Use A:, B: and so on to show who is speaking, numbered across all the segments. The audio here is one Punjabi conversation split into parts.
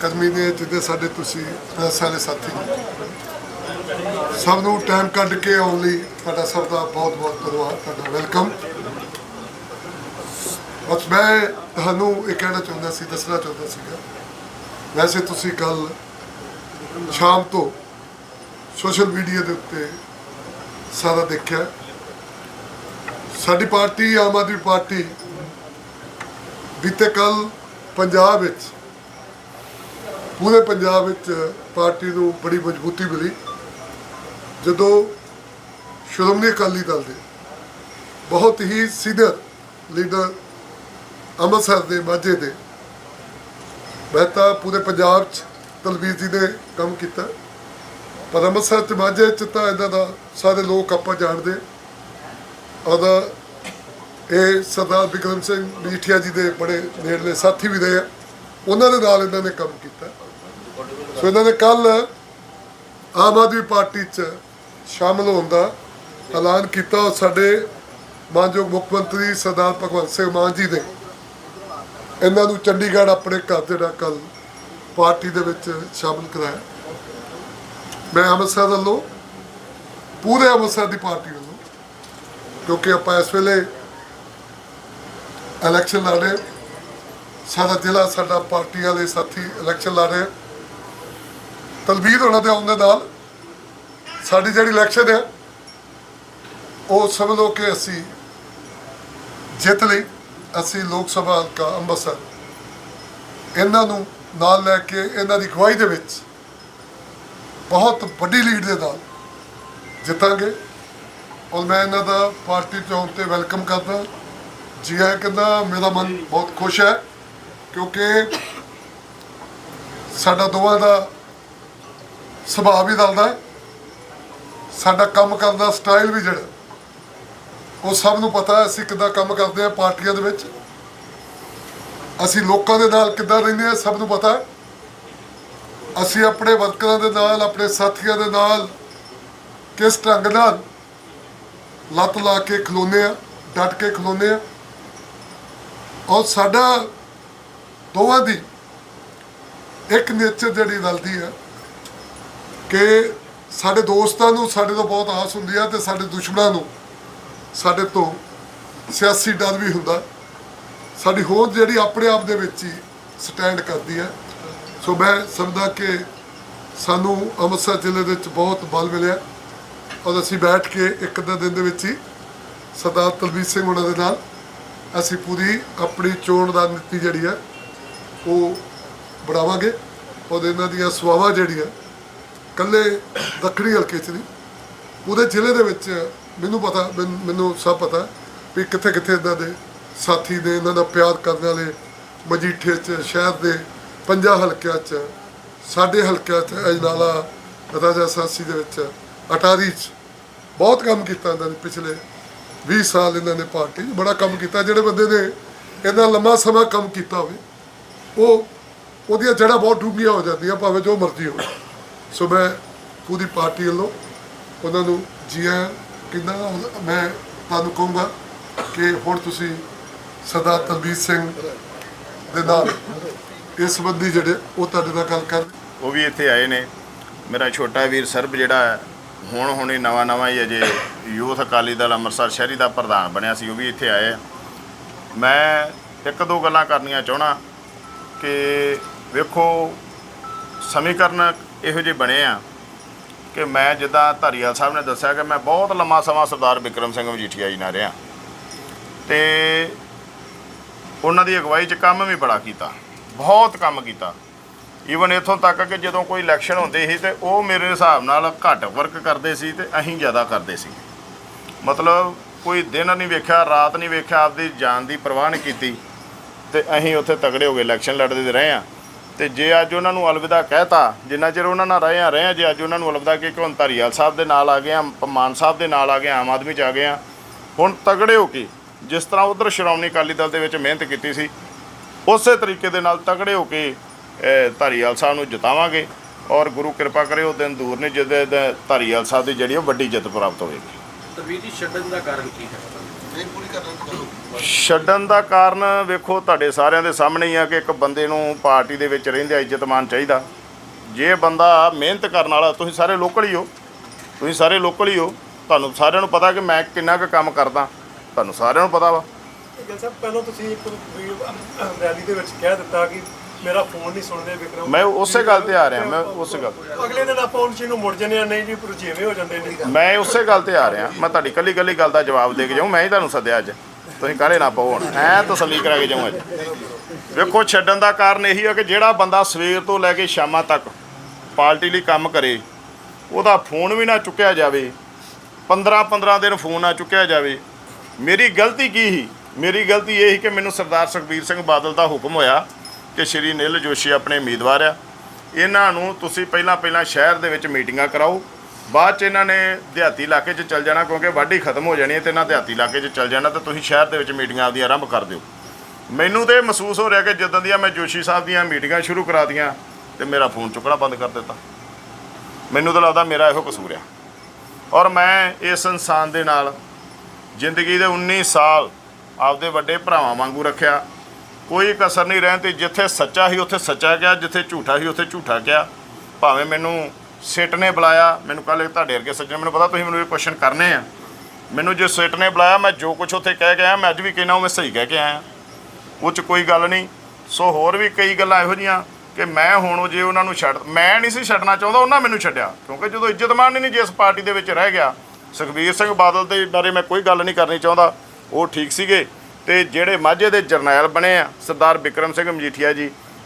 A: ਕਦਮੀ ਨੇ ਜਿੱਦੇ ਸਾਡੇ ਤੁਸੀਂ ਪ੍ਰੈਸ ਵਾਲੇ ਸਾਥੀ ਸਭ ਨੂੰ ਟਾਈਮ ਕੱਢ ਕੇ ਆਉਣ ਲਈ ਤੁਹਾਡਾ ਸਭ ਦਾ ਬਹੁਤ ਬਹੁਤ ਧੰਨਵਾਦ, ਤੁਹਾਡਾ ਵੈਲਕਮ ਬਸ ਮੈਂ ਤੁਹਾਨੂੰ ਇਹ ਕਹਿਣਾ ਚਾਹੁੰਦਾ ਸੀ, ਦੱਸਣਾ ਚਾਹੁੰਦਾ ਸੀਗਾ। ਵੈਸੇ ਤੁਸੀਂ ਕੱਲ ਸ਼ਾਮ ਤੋਂ ਸੋਸ਼ਲ ਮੀਡੀਆ ਦੇ ਉੱਤੇ ਸਾਰਾ ਦੇਖਿਆ। ਸਾਡੀ ਪਾਰਟੀ, ਆਮ ਆਦਮੀ ਪਾਰਟੀ ਬੀਤੇ ਕੱਲ ਪੰਜਾਬ ਵਿੱਚ ਪੂਰੇ ਪੰਜਾਬ ਵਿੱਚ ਪਾਰਟੀ ਨੂੰ ਬੜੀ ਮਜ਼ਬੂਤੀ ਮਿਲੀ। ਜਦੋਂ ਸ਼੍ਰੋਮਣੀ ਅਕਾਲੀ ਦਲ ਦੇ ਬਹੁਤ ਹੀ ਸੀਨੀਅਰ ਲੀਡਰ ਅੰਮ੍ਰਿਤਸਰ ਦੇ ਮਾਝੇ ਦੇ, ਮੈਂ ਤਾਂ ਪੂਰੇ ਪੰਜਾਬ 'ਚ ਤਲਵੀਰ ਜੀ ਨੇ ਕੰਮ ਕੀਤਾ। ਪਰ ਅੰਮ੍ਰਿਤਸਰ ਤੇ ਮਾਝੇ 'ਚ ਤਾਂ ਇਹਨਾਂ ਦਾ ਸਾਰੇ ਲੋਕ ਆਪਾਂ ਜਾਣਦੇ। ਉਹਦਾ ਇਹ ਸਰਦਾਰ ਬਿਕਰਮ ਸਿੰਘ ਮੀਠੀਆ ਜੀ ਦੇ ਬੜੇ ਨੇੜਲੇ ਸਾਥੀ ਵੀ ਰਹੇ ਆ। ਉਹਨਾਂ ਦੇ ਨਾਲ ਇਹਨਾਂ ਨੇ ਕੰਮ ਕੀਤਾ। ਸੋ ਇਹਨਾਂ ਨੇ ਕੱਲ ਆਮ ਆਦਮੀ ਪਾਰਟੀ 'ਚ ਸ਼ਾਮਲ ਹੋਣ ਦਾ ਐਲਾਨ ਕੀਤਾ ਔਰ ਸਾਡੇ ਮਾਨਯੋਗ ਮੁੱਖ ਮੰਤਰੀ ਸਰਦਾਰ ਭਗਵੰਤ ਸਿੰਘ ਮਾਨ ਜੀ ਨੇ ਇਹਨਾਂ ਨੂੰ ਚੰਡੀਗੜ੍ਹ ਆਪਣੇ ਘਰ ਜਿਹੜਾ ਕੱਲ ਪਾਰਟੀ ਦੇ ਵਿੱਚ ਸ਼ਾਮਲ ਕਰਾਇਆ। ਮੈਂ ਅੰਮ੍ਰਿਤਸਰ ਵੱਲੋਂ, ਪੂਰੇ ਅੰਮ੍ਰਿਤਸਰ ਦੀ ਪਾਰਟੀ ਵੱਲੋਂ, ਕਿਉਂਕਿ ਆਪਾਂ ਇਸ ਵੇਲੇ ਇਲੈਕਸ਼ਨ ਲੜ ਰਹੇ ਸਾਡਾ ਜ਼ਿਲ੍ਹਾ, ਸਾਡਾ ਪਾਰਟੀ ਵਾਲੇ ਸਾਥੀ ਇਲੈਕਸ਼ਨ ਲੜ ਰਹੇ ਤਲਬੀਰ ਹੋਣਾ ਦੇ ਆਉਣ ਦੇ ਨਾਲ ਸਾਡੀ ਜਿਹੜੀ ਇਲੈਕਸ਼ਨ ਹੈ, ਉਹ ਸਮਝ ਲਓ ਕਿ ਅਸੀਂ ਜਿੱਤ ਲਈ ਅਸੀਂ ਲੋਕ ਸਭਾ ਹਲਕਾ ਅੰਮ੍ਰਿਤਸਰ ਇਹਨਾਂ ਨੂੰ ਨਾਲ ਲੈ ਕੇ ਇਹਨਾਂ ਦੀ ਅਗਵਾਈ ਦੇ ਵਿੱਚ ਬਹੁਤ ਵੱਡੀ ਲੀਡ ਦੇ ਨਾਲ ਜਿੱਤਾਂਗੇ। ਔਰ ਮੈਂ ਇਹਨਾਂ ਦਾ ਪਾਰਟੀ ਚੋਣ ਤੇ ਵੈਲਕਮ ਕਰਦਾ। ਜੀ ਆਇਆਂ ਕਹਿੰਦਾ, ਮੇਰਾ ਮਨ ਬਹੁਤ ਖੁਸ਼ ਹੈ ਕਿਉਂਕਿ ਸਾਡਾ ਦੋਵਾਂ ਦਾ ਸੁਭਾਅ ਵੀ ਰਲਦਾ ਹੈ। ਸਾਡਾ ਕੰਮ ਕਰਨ ਦਾ ਸਟਾਈਲ ਵੀ ਜਿਹੜਾ। ਉਹ ਸਭ ਨੂੰ ਪਤਾ ਹੈ, ਅਸੀਂ ਕਿੱਦਾਂ ਕੰਮ ਕਰਦੇ ਹਾਂ ਪਾਰਟੀਆਂ ਦੇ ਵਿੱਚ। ਅਸੀਂ ਲੋਕਾਂ ਦੇ ਨਾਲ ਕਿੱਦਾਂ ਰਹਿੰਦੇ ਹਾਂ, ਸਭ ਨੂੰ ਪਤਾ ਹੈ। ਅਸੀਂ ਆਪਣੇ ਵਰਕਰਾਂ ਦੇ ਨਾਲ, ਆਪਣੇ ਸਾਥੀਆਂ ਦੇ ਨਾਲ, ਕਿਸ ਢੰਗ ਨਾਲ ਲੱਤ ਲਾ ਕੇ ਖਲੋਨੇ ਆ ਡਟ ਕੇ ਖਲੋਨੇ ਆ ਔਰ ਸਾਡਾ ਦੋਵਾਂ ਦੀ ਇੱਕ ਨੇਚਰ ਜਿਹੜੀ ਰਲਦੀ ਹੈ ਕਿ ਸਾਡੇ ਦੋਸਤਾਂ ਨੂੰ ਸਾਡੇ ਤੋਂ ਬਹੁਤ ਆਸ ਹੁੰਦੀ ਆ ਤੇ ਸਾਡੇ ਦੁਸ਼ਮਣਾਂ ਨੂੰ ਸਾਡੇ ਤੋਂ ਸਿਆਸੀ ਡਰ ਵੀ ਹੁੰਦਾ। ਸਾਡੀ ਹੋਂਦ ਜਿਹੜੀ ਆਪਣੇ ਆਪ ਦੇ ਵਿੱਚ ਹੀ ਸਟੈਂਡ ਕਰਦੀ ਹੈ ਸੋ ਮੈਂ ਸਮਝਦਾ ਕਿ ਸਾਨੂੰ ਅੰਮ੍ਰਿਤਸਰ ਜ਼ਿਲ੍ਹੇ ਦੇ ਵਿੱਚ ਬਹੁਤ ਬਲ ਮਿਲਿਆ। ਔਰ ਅਸੀਂ ਬੈਠ ਕੇ ਇੱਕ ਅੱਧੇ ਦਿਨ ਦੇ ਵਿੱਚ ਹੀ ਸਰਦਾਰ ਤਲਵੀਰ ਸਿੰਘ ਉਹਨਾਂ ਦੇ ਨਾਲ ਅਸੀਂ ਪੂਰੀ ਆਪਣੀ ਚੋਣ ਦਾ ਨੀਤੀ ਜਿਹੜੀ ਹੈ ਉਹ ਬਣਾਵਾਂਗੇ। ਔਰ ਇਹਨਾਂ ਦੀਆਂ ਸਵਾਵਾਂ ਜਿਹੜੀਆਂ ਕੱਲੇ ਦੱਖਣੀ ਹਲਕੇ 'ਚ ਨਹੀਂ। ਉਹਦੇ ਜ਼ਿਲ੍ਹੇ ਦੇ ਵਿੱਚ ਮੈਨੂੰ ਪਤਾ, ਮੈਨ- ਮੈਨੂੰ ਸਭ ਪਤਾ ਵੀ ਕਿੱਥੇ ਕਿੱਥੇ ਇਹਨਾਂ ਦੇ ਸਾਥੀ ਨੇ, ਇਹਨਾਂ ਦਾ ਪਿਆਰ ਕਰਨ ਵਾਲੇ ਮਜੀਠੇ 'ਚ, ਸ਼ਹਿਰ ਦੇ ਪੰਜਾਂ ਹਲਕਿਆਂ 'ਚ, ਸਾਡੇ ਹਲਕਿਆਂ 'ਚ ਅਜਨਾਲਾ ਰਾਜਾ ਸਾਸੀ ਦੇ ਵਿੱਚ, ਅਟਾਰੀ 'ਚ ਬਹੁਤ ਕੰਮ ਕੀਤਾ ਇਹਨਾਂ ਨੇ ਪਿਛਲੇ 20 ਸਾਲ ਇਹਨਾਂ ਨੇ ਪਾਰਟੀ 'ਚ ਬੜਾ ਕੰਮ ਕੀਤਾ, ਜਿਹੜੇ ਬੰਦੇ ਨੇ ਇਹਨਾਂ ਲੰਮਾ ਸਮਾਂ ਕੰਮ ਕੀਤਾ ਹੋਵੇ, ਉਹ, ਉਹਦੀਆਂ ਜੜ੍ਹਾਂ ਬਹੁਤ ਡੂੰਘੀਆਂ ਹੋ ਜਾਂਦੀਆਂ, ਭਾਵੇਂ ਜੋ ਮਰਜ਼ੀ ਹੋਵੇ। ਸੋ ਮੈਂ ਪੂਰੀ ਪਾਰਟੀ ਵੱਲੋਂ ਉਹਨਾਂ ਨੂੰ ਜੀ ਆਇਆਂ ਕਿੰਨਾ ਮੈਂ ਤੁਹਾਨੂੰ ਕਹੂੰਗਾ ਕਿ ਹੁਣ ਤੁਸੀਂ ਸਰਦਾਰ ਤਲਬੀਰ ਸਿੰਘ ਦੇ ਨਾਲ ਇਸ ਸੰਬੰਧੀ ਜਿਹੜੇ ਉਹ ਤੁਹਾਡੇ ਨਾਲ ਗੱਲ ਕਰ
B: ਉਹ ਵੀ ਇੱਥੇ ਆਏ ਨੇ। ਮੇਰਾ ਛੋਟਾ ਵੀਰ ਸਰਬ ਜਿਹੜਾ ਹੈ, ਹੁਣ ਹੁਣੇ ਨਵਾਂ ਨਵਾਂ ਹੀ ਅਜੇ ਯੂਥ ਅਕਾਲੀ ਦਲ ਅੰਮ੍ਰਿਤਸਰ ਸ਼ਹਿਰੀ ਦਾ ਪ੍ਰਧਾਨ ਬਣਿਆ ਸੀ, ਉਹ ਵੀ ਇੱਥੇ ਆਏ ਮੈਂ ਇੱਕ ਦੋ ਗੱਲਾਂ ਕਰਨੀਆਂ ਚਾਹਣਾ ਕਿ ਵੇਖੋ, ਸਮੀਕਰਨ ਇਹੋ ਜਿਹੇ ਬਣੇ ਆ ਕਿ ਮੈਂ ਜਿੱਦਾਂ ਧਾਰੀਵਾਲ ਸਾਹਿਬ ਨੇ ਦੱਸਿਆ ਕਿ ਮੈਂ ਬਹੁਤ ਲੰਮਾ ਸਮਾਂ ਸਰਦਾਰ ਬਿਕਰਮ ਸਿੰਘ ਮਜੀਠੀਆ ਜੀ ਨਾਲ ਰਿਹਾ। ਤੇ ਉਹਨਾਂ ਦੀ ਅਗਵਾਈ 'ਚ ਕੰਮ ਵੀ ਬੜਾ ਕੀਤਾ, ਬਹੁਤ ਕੰਮ ਕੀਤਾ। ਈਵਨ ਇਥੋਂ ਤੱਕ ਕਿ ਜਦੋਂ ਕੋਈ ਇਲੈਕਸ਼ਨ ਹੁੰਦੇ ਸੀ ਤੇ ਉਹ ਮੇਰੇ ਹਿਸਾਬ ਨਾਲ ਘੱਟ ਵਰਕ ਕਰਦੇ ਸੀ ਤੇ ਅਸੀਂ ਜ਼ਿਆਦਾ ਕਰਦੇ ਸੀ। ਮਤਲਬ ਕੋਈ ਦਿਨ ਨਹੀਂ ਵੇਖਿਆ, ਰਾਤ ਨਹੀਂ ਵੇਖਿਆ, ਆਪਦੀ ਜਾਨ ਦੀ ਪਰਵਾਹ ਨਹੀਂ ਕੀਤੀ ਤੇ ਅਸੀਂ ਉੱਥੇ ਤਗੜੇ ਹੋ ਗਏ ਇਲੈਕਸ਼ਨ ਲੜਦੇ ਰਹੇ ਆ। ਤੇ ਜੇ ਅੱਜ ਉਹਨਾਂ ਨੂੰ ਅਲਵਿਦਾ ਕਹਿਤਾ ਜਿੰਨਾ ਚਿਰ ਉਹਨਾਂ ਨਾਲ ਰਹੇ ਆ ਰਹੇ ਆ ਜੇ ਅੱਜ ਉਹਨਾਂ ਨੂੰ ਅਲਵਿਦਾ ਕਿ ਹੁਣ ਧਾਰੀਵਾਲ ਸਾਹਿਬ ਦੇ ਨਾਲ ਆ ਗਏ ਆ ਮਾਨ ਸਾਹਿਬ ਦੇ ਨਾਲ ਆ ਗਏ ਆ, ਆਮ ਆਦਮੀ ਚ ਆ ਗਏ ਆ ਹੁਣ ਤਗੜੇ ਹੋ ਕੇ ਜਿਸ ਤਰ੍ਹਾਂ ਉਧਰ ਸ਼੍ਰੋਮਣੀ ਅਕਾਲੀ ਦਲ ਦੇ ਵਿੱਚ ਮਿਹਨਤ ਕੀਤੀ ਸੀ ਉਸੇ ਤਰੀਕੇ ਦੇ ਨਾਲ ਤਗੜੇ ਹੋ ਕੇ ਧਾਰੀਵਾਲ ਸਾਹਿਬ ਨੂੰ ਜਿਤਾਵਾਂਗੇ ਔਰ ਗੁਰੂ ਕਿਰਪਾ ਕਰੇ ਉਹ ਦਿਨ ਦੂਰ ਨੇ ਜਿਹਦੇ ਦੇ ਧਾਰੀਵਾਲ ਸਾਹਿਬ ਦੀ ਜਿਹੜੀ ਉਹ ਵੱਡੀ ਜਿੱਤ ਪ੍ਰਾਪਤ ਹੋਵੇਗੀ
C: ਤਲਵੀਰ ਜੀ ਛੱਡਣ ਦਾ ਕਾਰਨ ਕੀ ਹੈ?
A: ਨਹੀਂ ਪੂਰੀ ਕਰਨਾ
B: ਛੱਡਣ ਦਾ ਕਾਰਨ ਵੇਖੋ ਤੁਹਾਡੇ ਸਾਰਿਆਂ ਦੇ ਸਾਹਮਣੇ ਹੀ ਆ ਕਿ ਇੱਕ ਬੰਦੇ ਨੂੰ ਪਾਰਟੀ ਦੇ ਵਿੱਚ ਰਹਿੰਦਿਆਂ ਇੱਜ਼ਤ ਮਾਨ ਚਾਹੀਦਾ। ਜੇ ਬੰਦਾ ਮਿਹਨਤ ਕਰਨ ਵਾਲਾ ਤੁਸੀਂ ਸਾਰੇ ਲੋਕਲ ਹੀ ਹੋ। ਤੁਸੀਂ ਸਾਰੇ ਲੋਕਲ ਹੀ ਹੋ। ਤੁਹਾਨੂੰ ਸਾਰਿਆਂ ਨੂੰ ਪਤਾ ਕਿ ਮੈਂ ਕਿੰਨਾ ਕੁ ਕੰਮ ਕਰਦਾ। ਤੁਹਾਨੂੰ ਸਾਰਿਆਂ ਨੂੰ ਪਤਾ ਵਾ।
C: ਗਿੱਲ ਸਾਹਿਬ ਪਹਿਲਾਂ ਤੁਸੀਂ ਇੱਕ ਵੀ ਰੈਲੀ ਦੇ ਵਿੱਚ ਕਹਿ ਦਿੱਤਾ ਕਿ ਮੇਰਾ ਫੋਨ ਨਹੀਂ ਸੁਣਦੇ ਵਿਕਰਮ।
B: ਮੈਂ ਉਸੇ ਗੱਲ ਤੇ ਆ ਰਿਹਾ ਮੈਂ ਉਸੇ ਗੱਲ
C: ਅਗਲੇ ਦਿਨ ਆਪਾਂ ਉਸ ਚੀਜ਼ ਨੂੰ ਮੁੜ ਆ ਨਹੀਂ ਜੀ ਪਰ ਜਿਵੇਂ ਹੋ ਜਾਂਦੇ ਨੇ।
B: ਮੈਂ ਉਸੇ ਗੱਲ ਤੇ ਆ ਰਿਹਾ। ਮੈਂ ਤੁਹਾਡੀ ਕੱਲੀ ਕੱਲੀ ਗੱਲ ਦਾ ਜਵਾਬ ਦੇ ਕੇ ਜਾਊਂ। ਮੈਂ ਹੀ ਤੁਹਾਨੂੰ ਸੱਦਿਆ ਅੱਜ। ਤੁਸੀਂ ਕਾਹਲੇ ਨਾ ਪਾਓ ਹੁਣ? ਐ ਤਸੱਲੀ ਕਰਾ ਕੇ ਜਾਊਂ ਅੱਜ। ਵੇਖੋ, ਛੱਡਣ ਦਾ ਕਾਰਨ ਇਹੀ ਹੈ ਕਿ ਜਿਹੜਾ ਬੰਦਾ ਸਵੇਰ ਤੋਂ ਲੈ ਕੇ ਸ਼ਾਮਾਂ ਤੱਕ ਪਾਰਟੀ ਲਈ ਕੰਮ ਕਰੇ, ਉਹਦਾ ਫੋਨ ਵੀ ਨਾ ਚੁੱਕਿਆ ਜਾਵੇ 15 15 ਦਿਨ ਫੋਨ ਨਾ ਚੁੱਕਿਆ ਜਾਵੇ। ਮੇਰੀ ਗਲਤੀ ਕੀ ਸੀ? ਮੇਰੀ ਗਲਤੀ ਇਹ ਸੀ ਕਿ ਮੈਨੂੰ ਸਰਦਾਰ ਸੁਖਬੀਰ ਸਿੰਘ ਬਾਦਲ ਦਾ ਹੁਕਮ ਹੋਇਆ ਕਿ ਸ਼੍ਰੀ ਨਿਲ ਜੋਸ਼ੀ ਆਪਣੇ ਉਮੀਦਵਾਰ ਆ। ਇਹਨਾਂ ਨੂੰ ਤੁਸੀਂ ਪਹਿਲਾਂ ਪਹਿਲਾਂ ਸ਼ਹਿਰ ਦੇ ਵਿੱਚ ਮੀਟਿੰਗਾਂ ਕਰਾਓ ਬਾਅਦ ਚ ਇਹਨਾਂ ਨੇ ਦਿਹਾਤੀ ਇਲਾਕੇ 'ਚ ਚੱਲ ਜਾਣਾ ਕਿਉਂਕਿ ਵਾਢੀ ਖਤਮ ਹੋ ਜਾਣੀ ਹੈ ਤੇ ਇਹਨਾਂ ਦਿਹਾਤੀ ਇਲਾਕੇ 'ਚ ਚੱਲ ਜਾਣਾ ਤਾਂ ਤੁਸੀਂ ਸ਼ਹਿਰ ਦੇ ਵਿੱਚ ਮੀਟਿੰਗਾਂ ਆਪਦੀਆਂ ਆਰੰਭ ਕਰ ਦਿਓ। ਮੈਨੂੰ ਤੇ ਇਹ ਮਹਿਸੂਸ ਹੋ ਰਿਹਾ ਕਿ ਜਦੋਂ ਦੀਆਂ ਮੈਂ ਜੋਸ਼ੀ ਸਾਹਿਬ ਦੀਆਂ ਮੀਟਿੰਗਾਂ ਸ਼ੁਰੂ ਕਰਾ ਦੀਆਂ ਤੇ ਮੇਰਾ ਫੋਨ ਚੁੱਕਣਾ ਬੰਦ ਕਰ ਦਿੱਤਾ। ਮੈਨੂੰ ਤਾਂ ਲੱਗਦਾ ਮੇਰਾ ਇਹੋ ਕਸੂਰ ਆ। ਔਰ ਮੈਂ ਇਸ ਇਨਸਾਨ ਦੇ ਨਾਲ ਜ਼ਿੰਦਗੀ ਦੇ 19 ਸਾਲ ਆਪਦੇ ਵੱਡੇ ਭਰਾਵਾਂ ਵਾਂਗੂ ਰੱਖਿਆ। ਕੋਈ ਕਸਰ ਨਹੀਂ ਰਹਿਣ ਤੇ ਜਿੱਥੇ ਸੱਚਾ ਸੀ ਉੱਥੇ ਸੱਚਾ ਗਿਆ ਜਿੱਥੇ ਝੂਠਾ ਸੀ ਉੱਥੇ ਝੂਠਾ ਗਿਆ ਭਾਵੇਂ ਮੈਨੂੰ ਸਿੱਟ ਨੇ ਬੁਲਾਇਆ, ਮੈਨੂੰ ਕੱਲ ਤੁਹਾਡੇ ਵਰਗੇ ਸੱਜਣ, ਮੈਨੂੰ ਪਤਾ ਤੁਸੀਂ ਮੈਨੂੰ ਇਹ ਕੁਐਸਚਨ ਕਰਨੇ ਆ। ਮੈਨੂੰ ਜੇ ਸਿੱਟ ਨੇ ਬੁਲਾਇਆ, ਮੈਂ ਜੋ ਕੁਝ ਉੱਥੇ ਕਹਿ ਕੇ ਆਇਆ, ਮੈਂ ਅੱਜ ਵੀ ਕਹਿਣਾ ਉਹ ਮੈਂ ਸਹੀ ਕਹਿ ਕੇ ਆਇਆ। ਉਹ 'ਚ ਕੋਈ ਗੱਲ ਨਹੀਂ। ਸੋ ਹੋਰ ਵੀ ਕਈ ਗੱਲਾਂ ਇਹੋ ਜੀਆਂ ਕਿ ਮੈਂ ਹੁਣ ਉਹ ਜੇ ਉਹਨਾਂ ਨੂੰ ਛੱਡ ਮੈਂ ਨਹੀਂ ਸੀ ਛੱਡਣਾ ਚਾਹੁੰਦਾ, ਉਹਨਾਂ ਮੈਨੂੰ ਛੱਡਿਆ। ਕਿਉਂਕਿ ਜਦੋਂ ਇੱਜ਼ਤਮਾਨ ਨਹੀਂ ਜਿਸ ਪਾਰਟੀ ਦੇ ਵਿੱਚ ਰਹਿ ਗਿਆ, ਸੁਖਬੀਰ ਸਿੰਘ ਬਾਦਲ ਦੇ ਬਾਰੇ ਮੈਂ ਕੋਈ ਗੱਲ ਨਹੀਂ ਕਰਨੀ ਚਾਹੁੰਦਾ। ਉਹ ਠੀਕ ਸੀਗੇ। ਤੇ ਜਿਹੜੇ ਮਾਝੇ ਦੇ ਜਰਨੈਲ ਬਣੇ ਆ, ਸਰਦਾਰ ਵਿਕਰਮ ਸਿੰਘ ਮਜੀਠੀਆ ਜੀ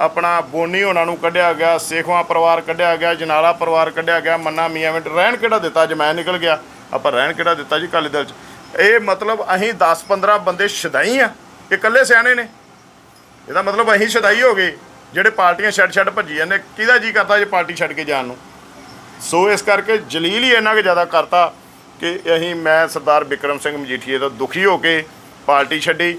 B: ਆਪਣਾ ਬੋਨੀ ਉਹਨਾਂ ਨੂੰ ਕੱਢਿਆ ਗਿਆ, ਸੇਖਵਾ ਪਰਿਵਾਰ ਕੱਢਿਆ ਗਿਆ, ਜਨਾਲਾ ਪਰਿਵਾਰ ਕੱਢਿਆ ਗਿਆ, ਮੰਨਾ ਮੀਆਂ ਮਿੰਟ, ਰਹਿਣ ਕਿਹੜਾ ਦਿੱਤਾ ਅੱਜ ਮੈਂ ਨਿਕਲ ਗਿਆ? ਆਪਾਂ ਰਹਿਣ ਕਿਹੜਾ ਦਿੱਤਾ ਜੀ ਕਾਲੀ ਦਲ ਚ? ਇਹ ਮਤਲਬ ਅਸੀਂ 10 15 ਬੰਦੇ ਸ਼ਦਾਈ ਆ, ਇਹ ਇਕੱਲੇ ਸਿਆਣੇ ਨੇ। ਇਹਦਾ ਮਤਲਬ ਅਸੀਂ ਸ਼ਦਾਈ ਹੋ ਗਏ, ਜਿਹੜੇ ਪਾਰਟੀਆਂ ਛੱਡ ਛੱਡ ਭੱਜੀ ਜਾਂਦੇ, ਕਿਹਦਾ ਜੀ ਕਰਦਾ ਜੇ ਪਾਰਟੀ ਛੱਡ ਕੇ ਜਾਣ ਨੂੰ? ਸੋ ਇਸ ਕਰਕੇ ਜਲੀਲ ਹੀ ਇੰਨਾ ਕੁ ਜ਼ਿਆਦਾ ਕਰਤਾ ਕਿ ਅਸੀਂ, ਮੈਂ ਸਰਦਾਰ ਵਿਕਰਮ ਸਿੰਘ ਮਜੀਠੀਏ ਤੋਂ ਦੁਖੀ ਹੋ ਕੇ ਪਾਰਟੀ ਛੱਡੀ।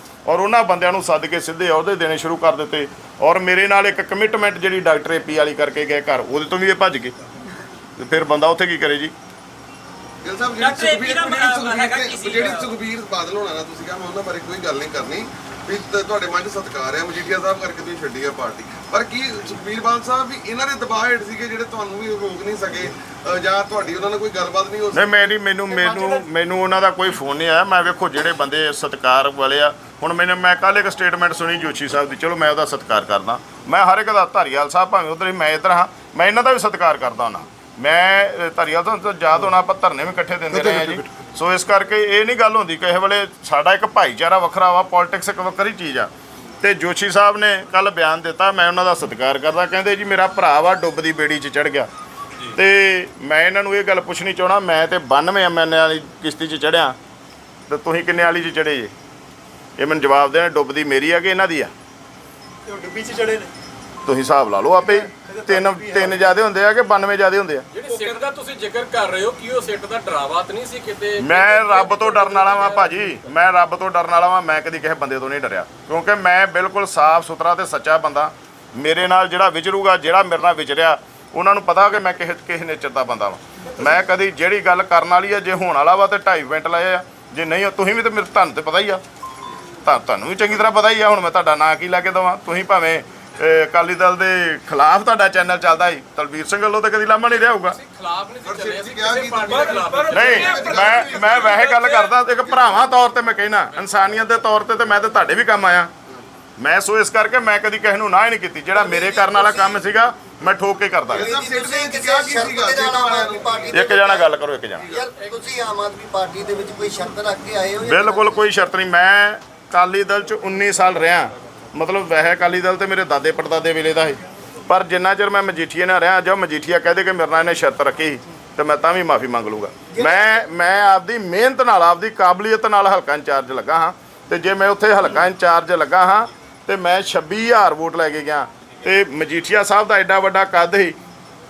B: ਔਰ ਉਹਨਾਂ ਬੰਦਿਆਂ ਨੂੰ ਸੱਦ ਕੇ ਸਿੱਧੇ ਅਹੁਦੇ ਦੇਣੇ ਸ਼ੁਰੂ ਕਰ ਦਿੱਤੇ। ਔਰ ਮੇਰੇ ਨਾਲ ਇੱਕ ਕਮਿਟਮੈਂਟ ਜਿਹੜੀ ਡਾਕਟਰ ਏਪੀ ਵਾਲੀ ਕਰਕੇ ਗਏ ਘਰ ਉਹਦੇ ਤੋਂ ਵੀ ਇਹ ਭੱਜ ਗਏ। ਤੇ ਫਿਰ ਬੰਦਾ ਉੱਥੇ ਕੀ ਕਰੇ ਜੀ?
D: ਗਿਲ ਸਾਹਿਬ
E: ਡਾਕਟਰ
D: ਜਿਹੜੀ ਸੁਖਬੀਰ ਜਿਹੜੀ ਬਾਦਲ ਹੋਣਾ ਨਾ ਤੁਸੀਂ ਕਿਹਾ ਮੈਂ ਉਹਨਾਂ ਬਾਰੇ ਕੋਈ ਗੱਲ ਨਹੀਂ ਕਰਨੀ। ਵੀ ਤੁਹਾਡੇ ਮਨ 'ਚ ਸਤਿਕਾਰ ਹੈ ਮਜੀਠੀਆ ਸਾਹਿਬ ਕਰਕੇ ਤੁਸੀਂ ਛੱਡੀ ਹੈ ਪਾਰਟੀ। ਪਰ ਕੀ ਸੁਖਬੀਰ ਬਾਦਲ ਸਾਹਿਬ ਵੀ ਇਹਨਾਂ ਦੇ ਦਬਾਅ ਹੇਠ ਸੀਗੇ ਜਿਹੜੇ ਤੁਹਾਨੂੰ ਵੀ ਰੋਕ ਨਹੀਂ ਸਕੇ ਜਾਂ ਤੁਹਾਡੀ ਉਹਨਾਂ ਨਾਲ ਕੋਈ ਗੱਲਬਾਤ ਨਹੀਂ ਹੋ
B: ਨਹੀਂ
D: ਸਕੀ?
B: ਮੇਰੀ ਮੈਨੂੰ ਮੈਨੂੰ ਮੈਨੂੰ ਉਹਨਾਂ ਦਾ ਕੋਈ ਫੋਨ ਨਹੀਂ ਆਇਆ। ਮੈਂ ਵੇਖੋ ਜਿਹੜੇ ਬੰਦੇ ਸਤਿਕਾਰ ਵਾਲੇ ਆ। ਹੁਣ ਮੈਨੂੰ ਮੈਂ ਕੱਲ੍ਹ ਇੱਕ ਸਟੇਟਮੈਂਟ ਸੁਣੀ ਜੋਸ਼ੀ ਸਾਹਿਬ ਦੀ। ਚਲੋ ਮੈਂ ਉਹਦਾ ਸਤਿਕਾਰ ਕਰਦਾ। ਮੈਂ ਹਰ ਇੱਕ ਦਾ ਧਾਰੀਵਾਲ ਸਾਹਿਬ ਭਾਵੇਂ ਉਧਰ ਹੀ ਮੈਂ ਇੱਧਰ ਹਾਂ। ਮੈਂ ਇਹਨਾਂ ਦਾ ਵੀ ਸਤਿਕਾਰ ਕਰਦਾ ਹਾਂ ਮੈਂ ਧਾਰੀਵਾਲ ਤੋਂ ਯਾਦ ਹੋਣਾ ਆਪਾਂ ਧਰਨੇ ਵੀ ਇਕੱਠੇ ਦਿੰਦੇ ਰਹੇ ਹਾਂ ਜੀ। ਸੋ ਇਸ ਕਰਕੇ ਇਹ ਨਹੀਂ ਗੱਲ ਹੁੰਦੀ ਕਿਸੇ ਵੇਲੇ ਸਾਡਾ ਇੱਕ ਭਾਈਚਾਰਾ ਵੱਖਰਾ ਵਾ ਪੋਲਿਟਿਕਸ ਇੱਕ ਵੱਖਰੀ ਚੀਜ਼ ਆ। ਤੇ ਜੋਸ਼ੀ ਸਾਹਿਬ ਨੇ ਕੱਲ ਬਿਆਨ ਦਿੱਤਾ ਮੈਂ ਉਹਨਾਂ ਦਾ ਸਤਿਕਾਰ ਕਰਦਾ ਕਹਿੰਦੇ ਜੀ ਮੇਰਾ ਭਰਾ ਵਾ ਡੁੱਬਦੀ ਬੇੜੀ 'ਚ ਚੜ ਗਿਆ। ਤੇ ਮੈਂ ਇਹਨਾਂ ਨੂੰ ਇਹ ਗੱਲ ਪੁੱਛਣੀ ਚਾਹਣਾ ਮੈਂ ਤੇ 92 ਐਮਐਨ ਵਾਲੀ ਕਿਸ਼ਤੀ 'ਚ ਚੜਿਆ ਤੇ ਤੁਸੀਂ ਕਿੰਨੇ ਵਾਲੀ 'ਚ ਚੜੇ ਜੇ? ਇਹ ਮੈਨੂੰ ਜਵਾਬ ਦੇਣਾ ਡੁੱਬਦੀ ਮੇਰੀ ਆ ਕਿ ਇਹਨਾਂ ਦੀ ਆ?
C: ਤੇ ਉਹ ਡੁੱਬੀ ਚ ਚੜੇ ਨੇ?
B: ਤੁਸੀਂ ਹਿਸਾਬ ਲਾ ਲਓ ਆਪੇ। ਤਿੰਨ ਤਿੰਨ ਜਿਆਦੇ ਹੁੰਦੇ ਆ ਕਿ 92 ਜਿਆਦੇ ਹੁੰਦੇ ਆ।
F: ਜਿਹੜੇ ਸਿੱਟ ਦਾ ਤੁਸੀਂ ਜ਼ਿਕਰ ਕਰ ਰਹੇ ਹੋ ਕੀ ਉਹ ਸਿੱਟ ਦਾ ਡਰਾਵਾ ਤਾਂ ਨਹੀਂ ਸੀ ਕਿਤੇ?
B: ਮੈਂ ਰੱਬ ਤੋਂ ਡਰਨ ਵਾਲਾ ਵਾਂ ਭਾਜੀ। ਮੈਂ ਰੱਬ ਤੋਂ ਡਰਨ ਵਾਲਾ ਵਾਂ ਮੈਂ ਕਦੀ ਕਿਸੇ ਬੰਦੇ ਤੋਂ ਨਹੀਂ ਡਰਿਆ। ਕਿਉਂਕਿ ਮੈਂ ਬਿਲਕੁਲ ਸਾਫ਼ ਸੁਥਰਾ ਤੇ ਸੱਚਾ ਬੰਦਾ। ਮੇਰੇ ਨਾਲ ਜਿਹੜਾ ਵਿਚਰੂਗਾ ਜਿਹੜਾ ਮੇਰੇ ਨਾਲ ਵਿਚਰਿਆ ਉਹਨਾਂ ਨੂੰ ਪਤਾ ਕਿ ਮੈਂ ਕਿਸੇ ਕਿਸੇ ਨੇਚਰ ਦਾ ਬੰਦਾ ਵਾਂ। ਮੈਂ ਕਦੀ ਜਿਹੜੀ ਗੱਲ ਕਰਨ ਵਾਲੀ ਆ ਜੇ ਹੋਣ ਵਾਲਾ ਵਾ ਤੇ 2.5 ਮਿੰਟ ਲਾਏ ਆ। ਜੇ ਨਹੀਂ ਤੁਸੀਂ ਵੀ ਤੇ ਮੇਰੇ ਤੁਹਾਨੂੰ ਤੇ ਪਤਾ ਹੀ ਆ। ਤਾਂ ਤੁਹਾਨੂੰ ਵੀ ਚੰਗੀ ਤਰ੍ਹਾਂ ਪਤਾ ਹੀ ਆ ਹੁਣ ਮੈਂ ਤੁਹਾਡਾ ਨਾਂ ਕੀ ਲਾ ਕੇ ਦਵਾਂ। ਤੁਸੀਂ ਭਾਵੇਂ ਅਕਾਲੀ ਦਲ ਦੇ ਖਿਲਾਫ ਤੁਹਾਡਾ ਚੈਨਲ ਚੱਲਦਾ ਸੀ। ਤਲਵੀਰ ਸਿੰਘ ਵੱਲੋਂ ਤਾਂ ਕਦੀ ਲਾਮਾ ਨਹੀਂ ਰਿਹਾ ਹੋਊਗਾ।
F: ਖਿਲਾਫ ਨਹੀਂ ਸੀ ਚੱਲੇ ਅਸੀਂ
D: ਕਿਹਾ
F: ਕਿਸੇ
D: ਕਿ
F: ਪਾਰਟੀ ਦੇ ਖਿਲਾਫ ਨਹੀਂ
B: ਨਹੀਂ ਮੈਂ ਮੈਂ ਵੈਸੇ ਗੱਲ ਕਰਦਾ ਇੱਕ ਭਰਾਵਾਂ ਤੌਰ ਤੇ ਮੈਂ ਕਹਿਣਾ ਇਨਸਾਨੀਅਤ ਦੇ ਤੌਰ ਤੇ ਤੇ ਮੈਂ ਤੇ ਤੁਹਾਡੇ ਵੀ ਕੰਮ ਆਇਆ। ਮੈਂ ਸੋ ਇਸ ਕਰਕੇ ਮੈਂ ਕਦੀ ਕਿਸੇ ਨੂੰ ਨਾ ਹੀ ਨਹੀਂ ਕੀਤੀ ਜਿਹੜਾ ਮੇਰੇ ਕਰਨ ਵਾਲਾ ਕੰਮ ਸੀਗਾ ਮੈਂ ਠੋਕ ਕੇ ਕਰਦਾ ਇੱਕ ਜਣਾ ਗੱਲ ਕਰੋ ਇੱਕ ਜਣਾ।
E: ਯਾਰ ਤੁਸੀਂ ਆਮ ਆਦਮੀ ਪਾਰਟੀ ਦੇ ਵਿੱਚ ਕੋਈ ਸ਼ਰਤ ਰੱਖ ਕੇ ਆਏ ਹੋ ਜਾਂ
B: ਬਿਲਕੁਲ ਕੋਈ ਸ਼ਰਤ ਨਹੀਂ ਮੈਂ ਅਕਾਲੀ ਦਲ ਚ 19 ਸਾਲ ਰਿਹਾ। ਮਤਲਬ ਵੈਸੇ ਅਕਾਲੀ ਦਲ ਤੇ ਮੇਰੇ ਦਾਦੇ ਪੜਦਾਦੇ ਵੇਲੇ ਦਾ ਹੈ ਪਰ ਜਿੰਨਾ ਚਿਰ ਮੈਂ ਮਜੀਠੀਆ ਨਾਲ ਰਿਹਾ ਜਦ ਮਜੀਠੀਆ ਕਹਦੇ ਕਿ ਮੇਰੇ ਨਾਲ ਇਹਨੇ ਸ਼ਰਤ ਰੱਖੀ ਤੇ ਮੈਂ ਤਾਂ ਵੀ ਮਾਫੀ ਮੰਗ ਲੂੰਗਾ ਮੈਂ ਮੈਂ ਆਪਦੀ ਮਿਹਨਤ ਨਾਲ ਆਪਦੀ ਕਾਬਲੀਅਤ ਨਾਲ ਹਲਕਾ ਇੰਚਾਰਜ ਲੱਗਾ ਹਾਂ ਤੇ ਜੇ ਮੈਂ ਉੱਥੇ ਹਲਕਾ ਇੰਚਾਰਜ ਲੱਗਾ ਹਾਂ ਤੇ ਮੈਂ 26000 ਵੋਟ ਲੈ ਕੇ ਗਿਆ ਤੇ ਮਜੀਠੀਆ ਸਾਹਿਬ ਦਾ ਐਡਾ ਵੱਡਾ ਕੱਦ ਸੀ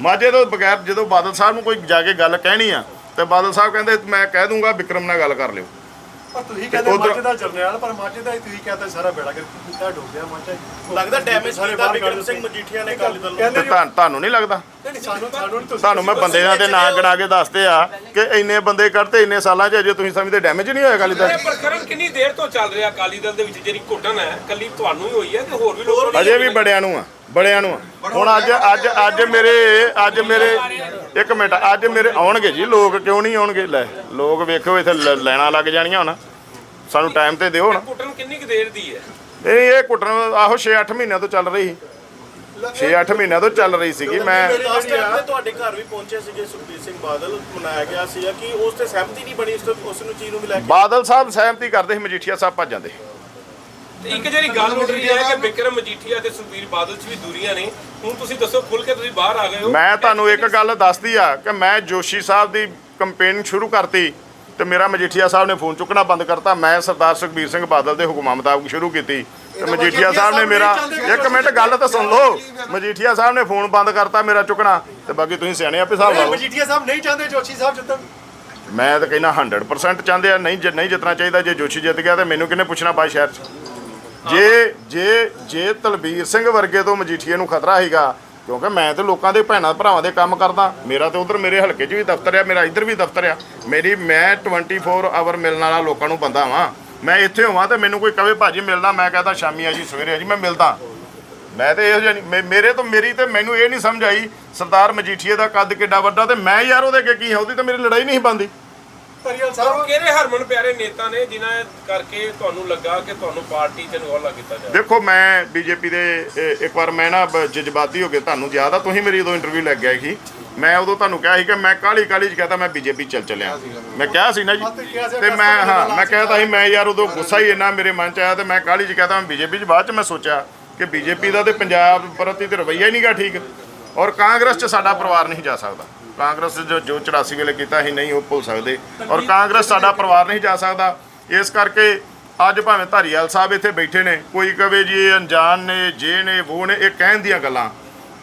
B: ਮਾਝੇ ਤੋਂ ਬਗੈਰ ਜਦੋਂ ਬਾਦਲ ਸਾਹਿਬ ਨੂੰ ਕੋਈ ਜਾ ਕੇ ਗੱਲ ਕਹਿਣੀ ਆ ਤੇ ਬਾਦਲ ਸਾਹਿਬ ਕਹਿੰਦੇ ਮੈਂ ਕਹਿ ਦੂੰਗਾ ਵਿਕਰਮ ਨਾਲ ਗੱਲ ਕਰ ਲਿਓ।
C: ਪਰ ਤੁਸੀਂ ਕਹਿੰਦੇ ਮਾਝੇ ਦਾ ਜਰਨੈਲ ਪਰ ਮਾਝੇ ਦਾ ਹੀ ਤੁਸੀਂ ਕਹਿੰਦੇ ਸਾਰਾ ਬੇੜਾ ਕਰ ਕੀਤਾ ਡੋਬਿਆ ਮਾਝਾ।
G: ਲੱਗਦਾ ਡੈਮੇਜ
C: ਸਾਰੇ
G: ਕੀਤਾ ਵਿਕਰਮ
C: ਕੱਢ
G: ਸਿੰਘ। ਮਜੀਠੀਆ ਨੇ ਅਕਾਲੀ ਦਲ ਨੂੰ
B: ਤੇ ਤੁਹਾਨੂੰ ਨਹੀਂ ਲੱਗਦਾ?
C: ਨਹੀਂ, ਨਹੀਂ, ਸਾਨੂੰ ਸਾਨੂੰ ਨਹੀਂ ਤੁਸੀਂ
B: ਤੁਹਾਨੂੰ ਮੈਂ ਬੰਦਿਆਂ ਦੇ ਨਾਂ ਗਿਣਾ ਕੇ ਦੱਸਦੇ ਆ ਕਿ ਇੰਨੇ ਬੰਦੇ ਕੱਢਤੇ ਇੰਨੇ ਸਾਲਾਂ 'ਚ ਅਜੇ ਤੁਸੀਂ ਸਮਝਦੇ ਡੈਮੇਜ ਨਹੀਂ ਹੋਇਆ ਅਕਾਲੀ ਦਲ?
F: ਕਿੰਨੀ ਦੇਰ ਤੋਂ ਚੱਲ ਰਿਹਾ ਅਕਾਲੀ ਦਲ ਦੇ ਵਿੱਚ? ਜਿਹੜੀ ਘੁੱਟਣ ਹੈ ਕੱਲੀ ਤੁਹਾਨੂੰ ਹੀ ਹੋਈ ਹੈ ਕਿ ਹੋਰ ਵੀ ਲੋਕਾਂ ਨੂੰ
B: ਅਜੇ ਵੀ ਬੜਿਆਂ ਨੂੰ ਆ। ਬੜਿਆਂ ਨੂੰ ਹੁਣ ਅੱਜ ਅੱਜ ਅੱਜ ਮੇਰੇ ਅੱਜ ਮੇਰੇ ਇੱਕ ਮਿੰਟ ਅੱਜ ਮੇਰੇ ਆਉਣਗੇ ਜੀ ਲੋਕ ਕਿਉਂ ਨਹੀਂ ਆਉਣਗੇ? ਲੈ ਲੋਕ ਵੇਖੋ ਇੱਥੇ ਲ- ਲਾਈਨਾਂ ਲੱਗ ਜਾਣੀਆਂ ਹੁਣ। ਸਾਨੂੰ ਟਾਈਮ ਤੇ ਦਿਓ ਹੁਣ।
F: ਘੁੱਟਣ ਕਿੰਨੀ ਕੁ ਦੇਰ ਦੀ ਹੈ?
B: ਇਹ ਇਹ ਕੁੱਟਣ ਆਹੋ 6-8 ਮਹੀਨਿਆਂ ਤੋਂ ਚੱਲ ਰਹੀ ਸੀ। 6-8 ਮਹੀਨਿਆਂ ਤੋਂ ਚੱਲ ਰਹੀ ਸੀਗੀ ਮੈਂ
G: ਲਾਸਟ ਟਾਈਮ ਤੇ ਤੁਹਾਡੇ ਘਰ ਵੀ ਪਹੁੰਚੇ ਸੀਗੇ ਸੁਖਬੀਰ ਸਿੰਘ ਬਾਦਲ ਮਨਾਇਆ ਗਿਆ ਸੀਗਾ ਕਿ ਉਸ ਤੇ ਸਹਿਮਤੀ ਨਹੀਂ ਬਣੀ ਉਸ ਨੂੰ ਚੀਜ਼ ਨੂੰ ਵੀ ਲੈ ਕੇ
B: ਬਾਦਲ ਸਾਹਿਬ ਸਹਿਮਤੀ ਕਰਦੇ ਸੀ ਮਜੀਠੀਆ ਸਾਹਿਬ ਭੱਜ ਜਾਂਦੇ
F: ਤੇ ਇੱਕ ਜਿਹੜੀ ਗੱਲ ਉੱਠ ਰਹੀ ਹੈ ਕਿ ਵਿਕਰਮ ਮਜੀਠੀਆ ਤੇ ਸੁਖਬੀਰ ਬਾਦਲ 'ਚ ਵੀ ਦੂਰੀਆਂ ਨੇ। ਹੁਣ ਤੁਸੀਂ ਦੱਸੋ ਖੁੱਲ ਕੇ ਤੁਸੀਂ ਬਾਹਰ ਆ ਗਏ ਹੋ।
B: ਮੈਂ ਤੁਹਾਨੂੰ ਇੱਕ ਗੱਲ ਦੱਸਦੀ ਆ ਕਿ ਮੈਂ ਜੋਸ਼ੀ ਸਾਹਿਬ ਦੀ ਕੰਪੇਨ ਸ਼ੁਰੂ ਕਰਤੀ ਤੇ ਮੇਰਾ ਮਜੀਠੀਆ ਸਾਹਿਬ ਨੇ ਫੋਨ ਚੁੱਕਣਾ ਬੰਦ ਕਰਤਾ। ਮੈਂ ਸਰਦਾਰ ਸੁਖਬੀਰ ਸਿੰਘ ਬਾਦਲ ਦੇ ਹੁਕਮਾਂ ਮੁਤਾਬਕ ਸ਼ੁਰੂ ਕੀਤੀ। ਤੇ ਮਜੀਠੀਆ ਸਾਹਿਬ ਨੇ ਮੇਰਾ ਇੱਕ ਮਿੰਟ ਗੱਲ ਤਾਂ ਸੁਣ ਲਓ। ਮਜੀਠੀਆ ਸਾਹਿਬ ਨੇ ਫੋਨ ਬੰਦ ਕਰਤਾ ਮੇਰਾ ਚੁੱਕਣਾ। ਤੇ ਬਾਕੀ ਤੁਸੀਂ ਸਿਆਣੇ ਆਪੇ ਹਿਸਾਬ ਲਾਓ।
C: ਮਜੀਠੀਆ ਸਾਹਿਬ ਨਹੀਂ ਚਾਹੁੰਦੇ ਜੋਸ਼ੀ ਸਾਹਿਬ ਜਿੱਤਣ।
B: ਮੈਂ ਤਾਂ ਕਹਿੰਦਾ 100% ਚਾਹੁੰਦੇ ਆ। ਨਹੀਂ ਨਹੀਂ ਜਿੱਤਣਾ ਚਾਹੀਦਾ। ਜੇ ਜੋਸ਼ੀ ਜਿੱਤ ਗਿਆ ਤੇ ਮੈਨੂੰ ਕਿਹਨੇ ਪੁੱਛਣਾ ਬਾਈ ਸ਼ਹਿਰ 'ਚ? ਜੇ ਜੇ ਜੇ ਤਲਬੀਰ ਸਿੰਘ ਵਰਗੇ ਤੋਂ ਮਜੀਠੀਏ ਨੂੰ ਖਤਰਾ ਹੈਗਾ ਕਿਉਂਕਿ ਮੈਂ ਤੇ ਲੋਕਾਂ ਦੇ ਭੈਣਾਂ ਭਰਾਵਾਂ ਦੇ ਕੰਮ ਕਰਦਾ, ਮੇਰਾ ਤੇ ਉਧਰ ਮੇਰੇ ਹਲਕੇ 'ਚ ਵੀ ਦਫ਼ਤਰ ਆ, ਮੇਰਾ ਇੱਧਰ ਵੀ ਦਫ਼ਤਰ ਆ, ਮੇਰੀ ਮੈਂ 24 ਆਵਰ ਮਿਲਣ ਵਾਲਾ ਲੋਕਾਂ ਨੂੰ ਬੰਦਾ ਵਾਂ। ਮੈਂ ਇੱਥੇ ਹੋਵਾਂ ਤੇ ਮੈਨੂੰ ਕੋਈ ਕਵੇ, ਭਾਜੀ ਮਿਲਣਾ ਮੈਂ ਕਹਦਾ, ਸ਼ਾਮੀ ਆ ਜੀ, ਸਵੇਰੇ ਆ ਜੀ, ਮੈਂ ਮਿਲਦਾ। ਮੈਂ ਤੇ ਇਹੋ ਜਿਹਾ ਮੇ- ਮੇਰੇ ਤੋਂ ਮੇਰੀ ਤੇ ਮੈਨੂੰ ਇਹ ਨਹੀਂ ਸਮਝ ਆਈ, ਸਰਦਾਰ ਮਜੀਠੀਏ ਦਾ ਕੱਦ ਕਿੱਡਾ ਵੱਡਾ ਤੇ ਮੈਂ ਯਾਰ ਉਹਦੇ ਅੱਗੇ ਕੀ ਹਾਂ, ਉਹਦੀ ਤਾਂ ਮੇਰੀ ਲੜਾਈ ਨਹੀਂ ਬੰਦੀ
C: ਧਰੀਵਾਲ ਸਾਹਿਬ
F: ਕਿਹੜੇ ਹਰਮਨ ਪਿਆਰੇ ਨੇਤਾ ਨੇ ਜਿਨ੍ਹਾਂ ਕਰਕੇ ਤੁਹਾਨੂੰ ਲੱਗਾ ਕਿ ਤੁਹਾਨੂੰ ਪਾਰਟੀ 'ਚ ਇਨਵੋਲਵ ਕੀਤਾ ਜਾਵੇ?
B: ਦੇਖੋ ਮੈਂ ਬੀਜੇਪੀ ਦੇ ਇੱਕ ਵਾਰ ਮੈਂ ਨਾ ਜਜ਼ਬਾਤੀ ਹੋ ਕੇ ਤੁਹਾਨੂੰ ਯਾਦ ਆ ਤੁਸੀਂ ਮੇਰੀ ਉਦੋਂ ਇੰਟਰਵਿਊ ਲੱਗ ਗਿਆ ਸੀ। ਮੈਂ ਉਦੋਂ ਤੁਹਾਨੂੰ ਕਿਹਾ ਸੀ ਕਿ ਮੈਂ ਕਾਲੀ ਕਾਲੀ ਚ ਕਹਤਾ ਮੈਂ ਬੀਜੇਪੀ ਚੱਲ ਚੱਲਿਆ। ਮੈਂ ਕਿਹਾ ਸੀ ਨਾ ਜੀ।
C: ਤੇ
B: ਮੈਂ ਹਾਂ ਮੈਂ ਕਹਿਤਾ ਸੀ ਮੈਂ ਯਾਰ ਉਦੋਂ ਗੁੱਸਾ ਹੀ ਇੰਨਾ ਮੇਰੇ ਮਨ ਚ ਆਇਆ ਤੇ ਮੈਂ ਕਾਲੀ ਚ ਕਹਤਾ ਮੈਂ ਬੀਜੇਪੀ ਚ ਬਾਅਦ ਚ ਮੈਂ ਸੋਚਿਆ ਕਿ ਬੀਜੇਪੀ ਦਾ ਤੇ ਪੰਜਾਬ ਪ੍ਰਤੀ ਤੇ ਰਵੱਈਆ ਹੀ ਨਹੀਂਗਾ ਠੀਕ। ਔਰ ਕਾਂਗਰਸ ਚ ਸਾਡਾ ਪਰਿਵਾਰ ਨਹੀਂ ਜਾ ਸਕਦਾ। ਕਾਂਗਰਸ ਜੋ ਜੋ 84 ਵੇਲੇ ਕੀਤਾ ਸੀ ਨਹੀਂ ਉਹ ਭੁੱਲ ਸਕਦੇ। ਔਰ ਕਾਂਗਰਸ ਸਾਡਾ ਪਰਿਵਾਰ ਨਹੀਂ ਜਾ ਸਕਦਾ। ਇਸ ਕਰਕੇ ਅੱਜ ਭਾਵੇਂ ਧਾਰੀਵਾਲ ਸਾਹਿਬ ਇੱਥੇ ਬੈਠੇ ਨੇ ਕੋਈ ਕਵੇ ਜੀ ਇਹ ਅਣਜਾਣ ਨੇ ਜੇ ਨੇ ਉਹ ਨੇ ਇਹ ਕਹਿਣ ਦੀਆਂ ਗੱਲਾਂ।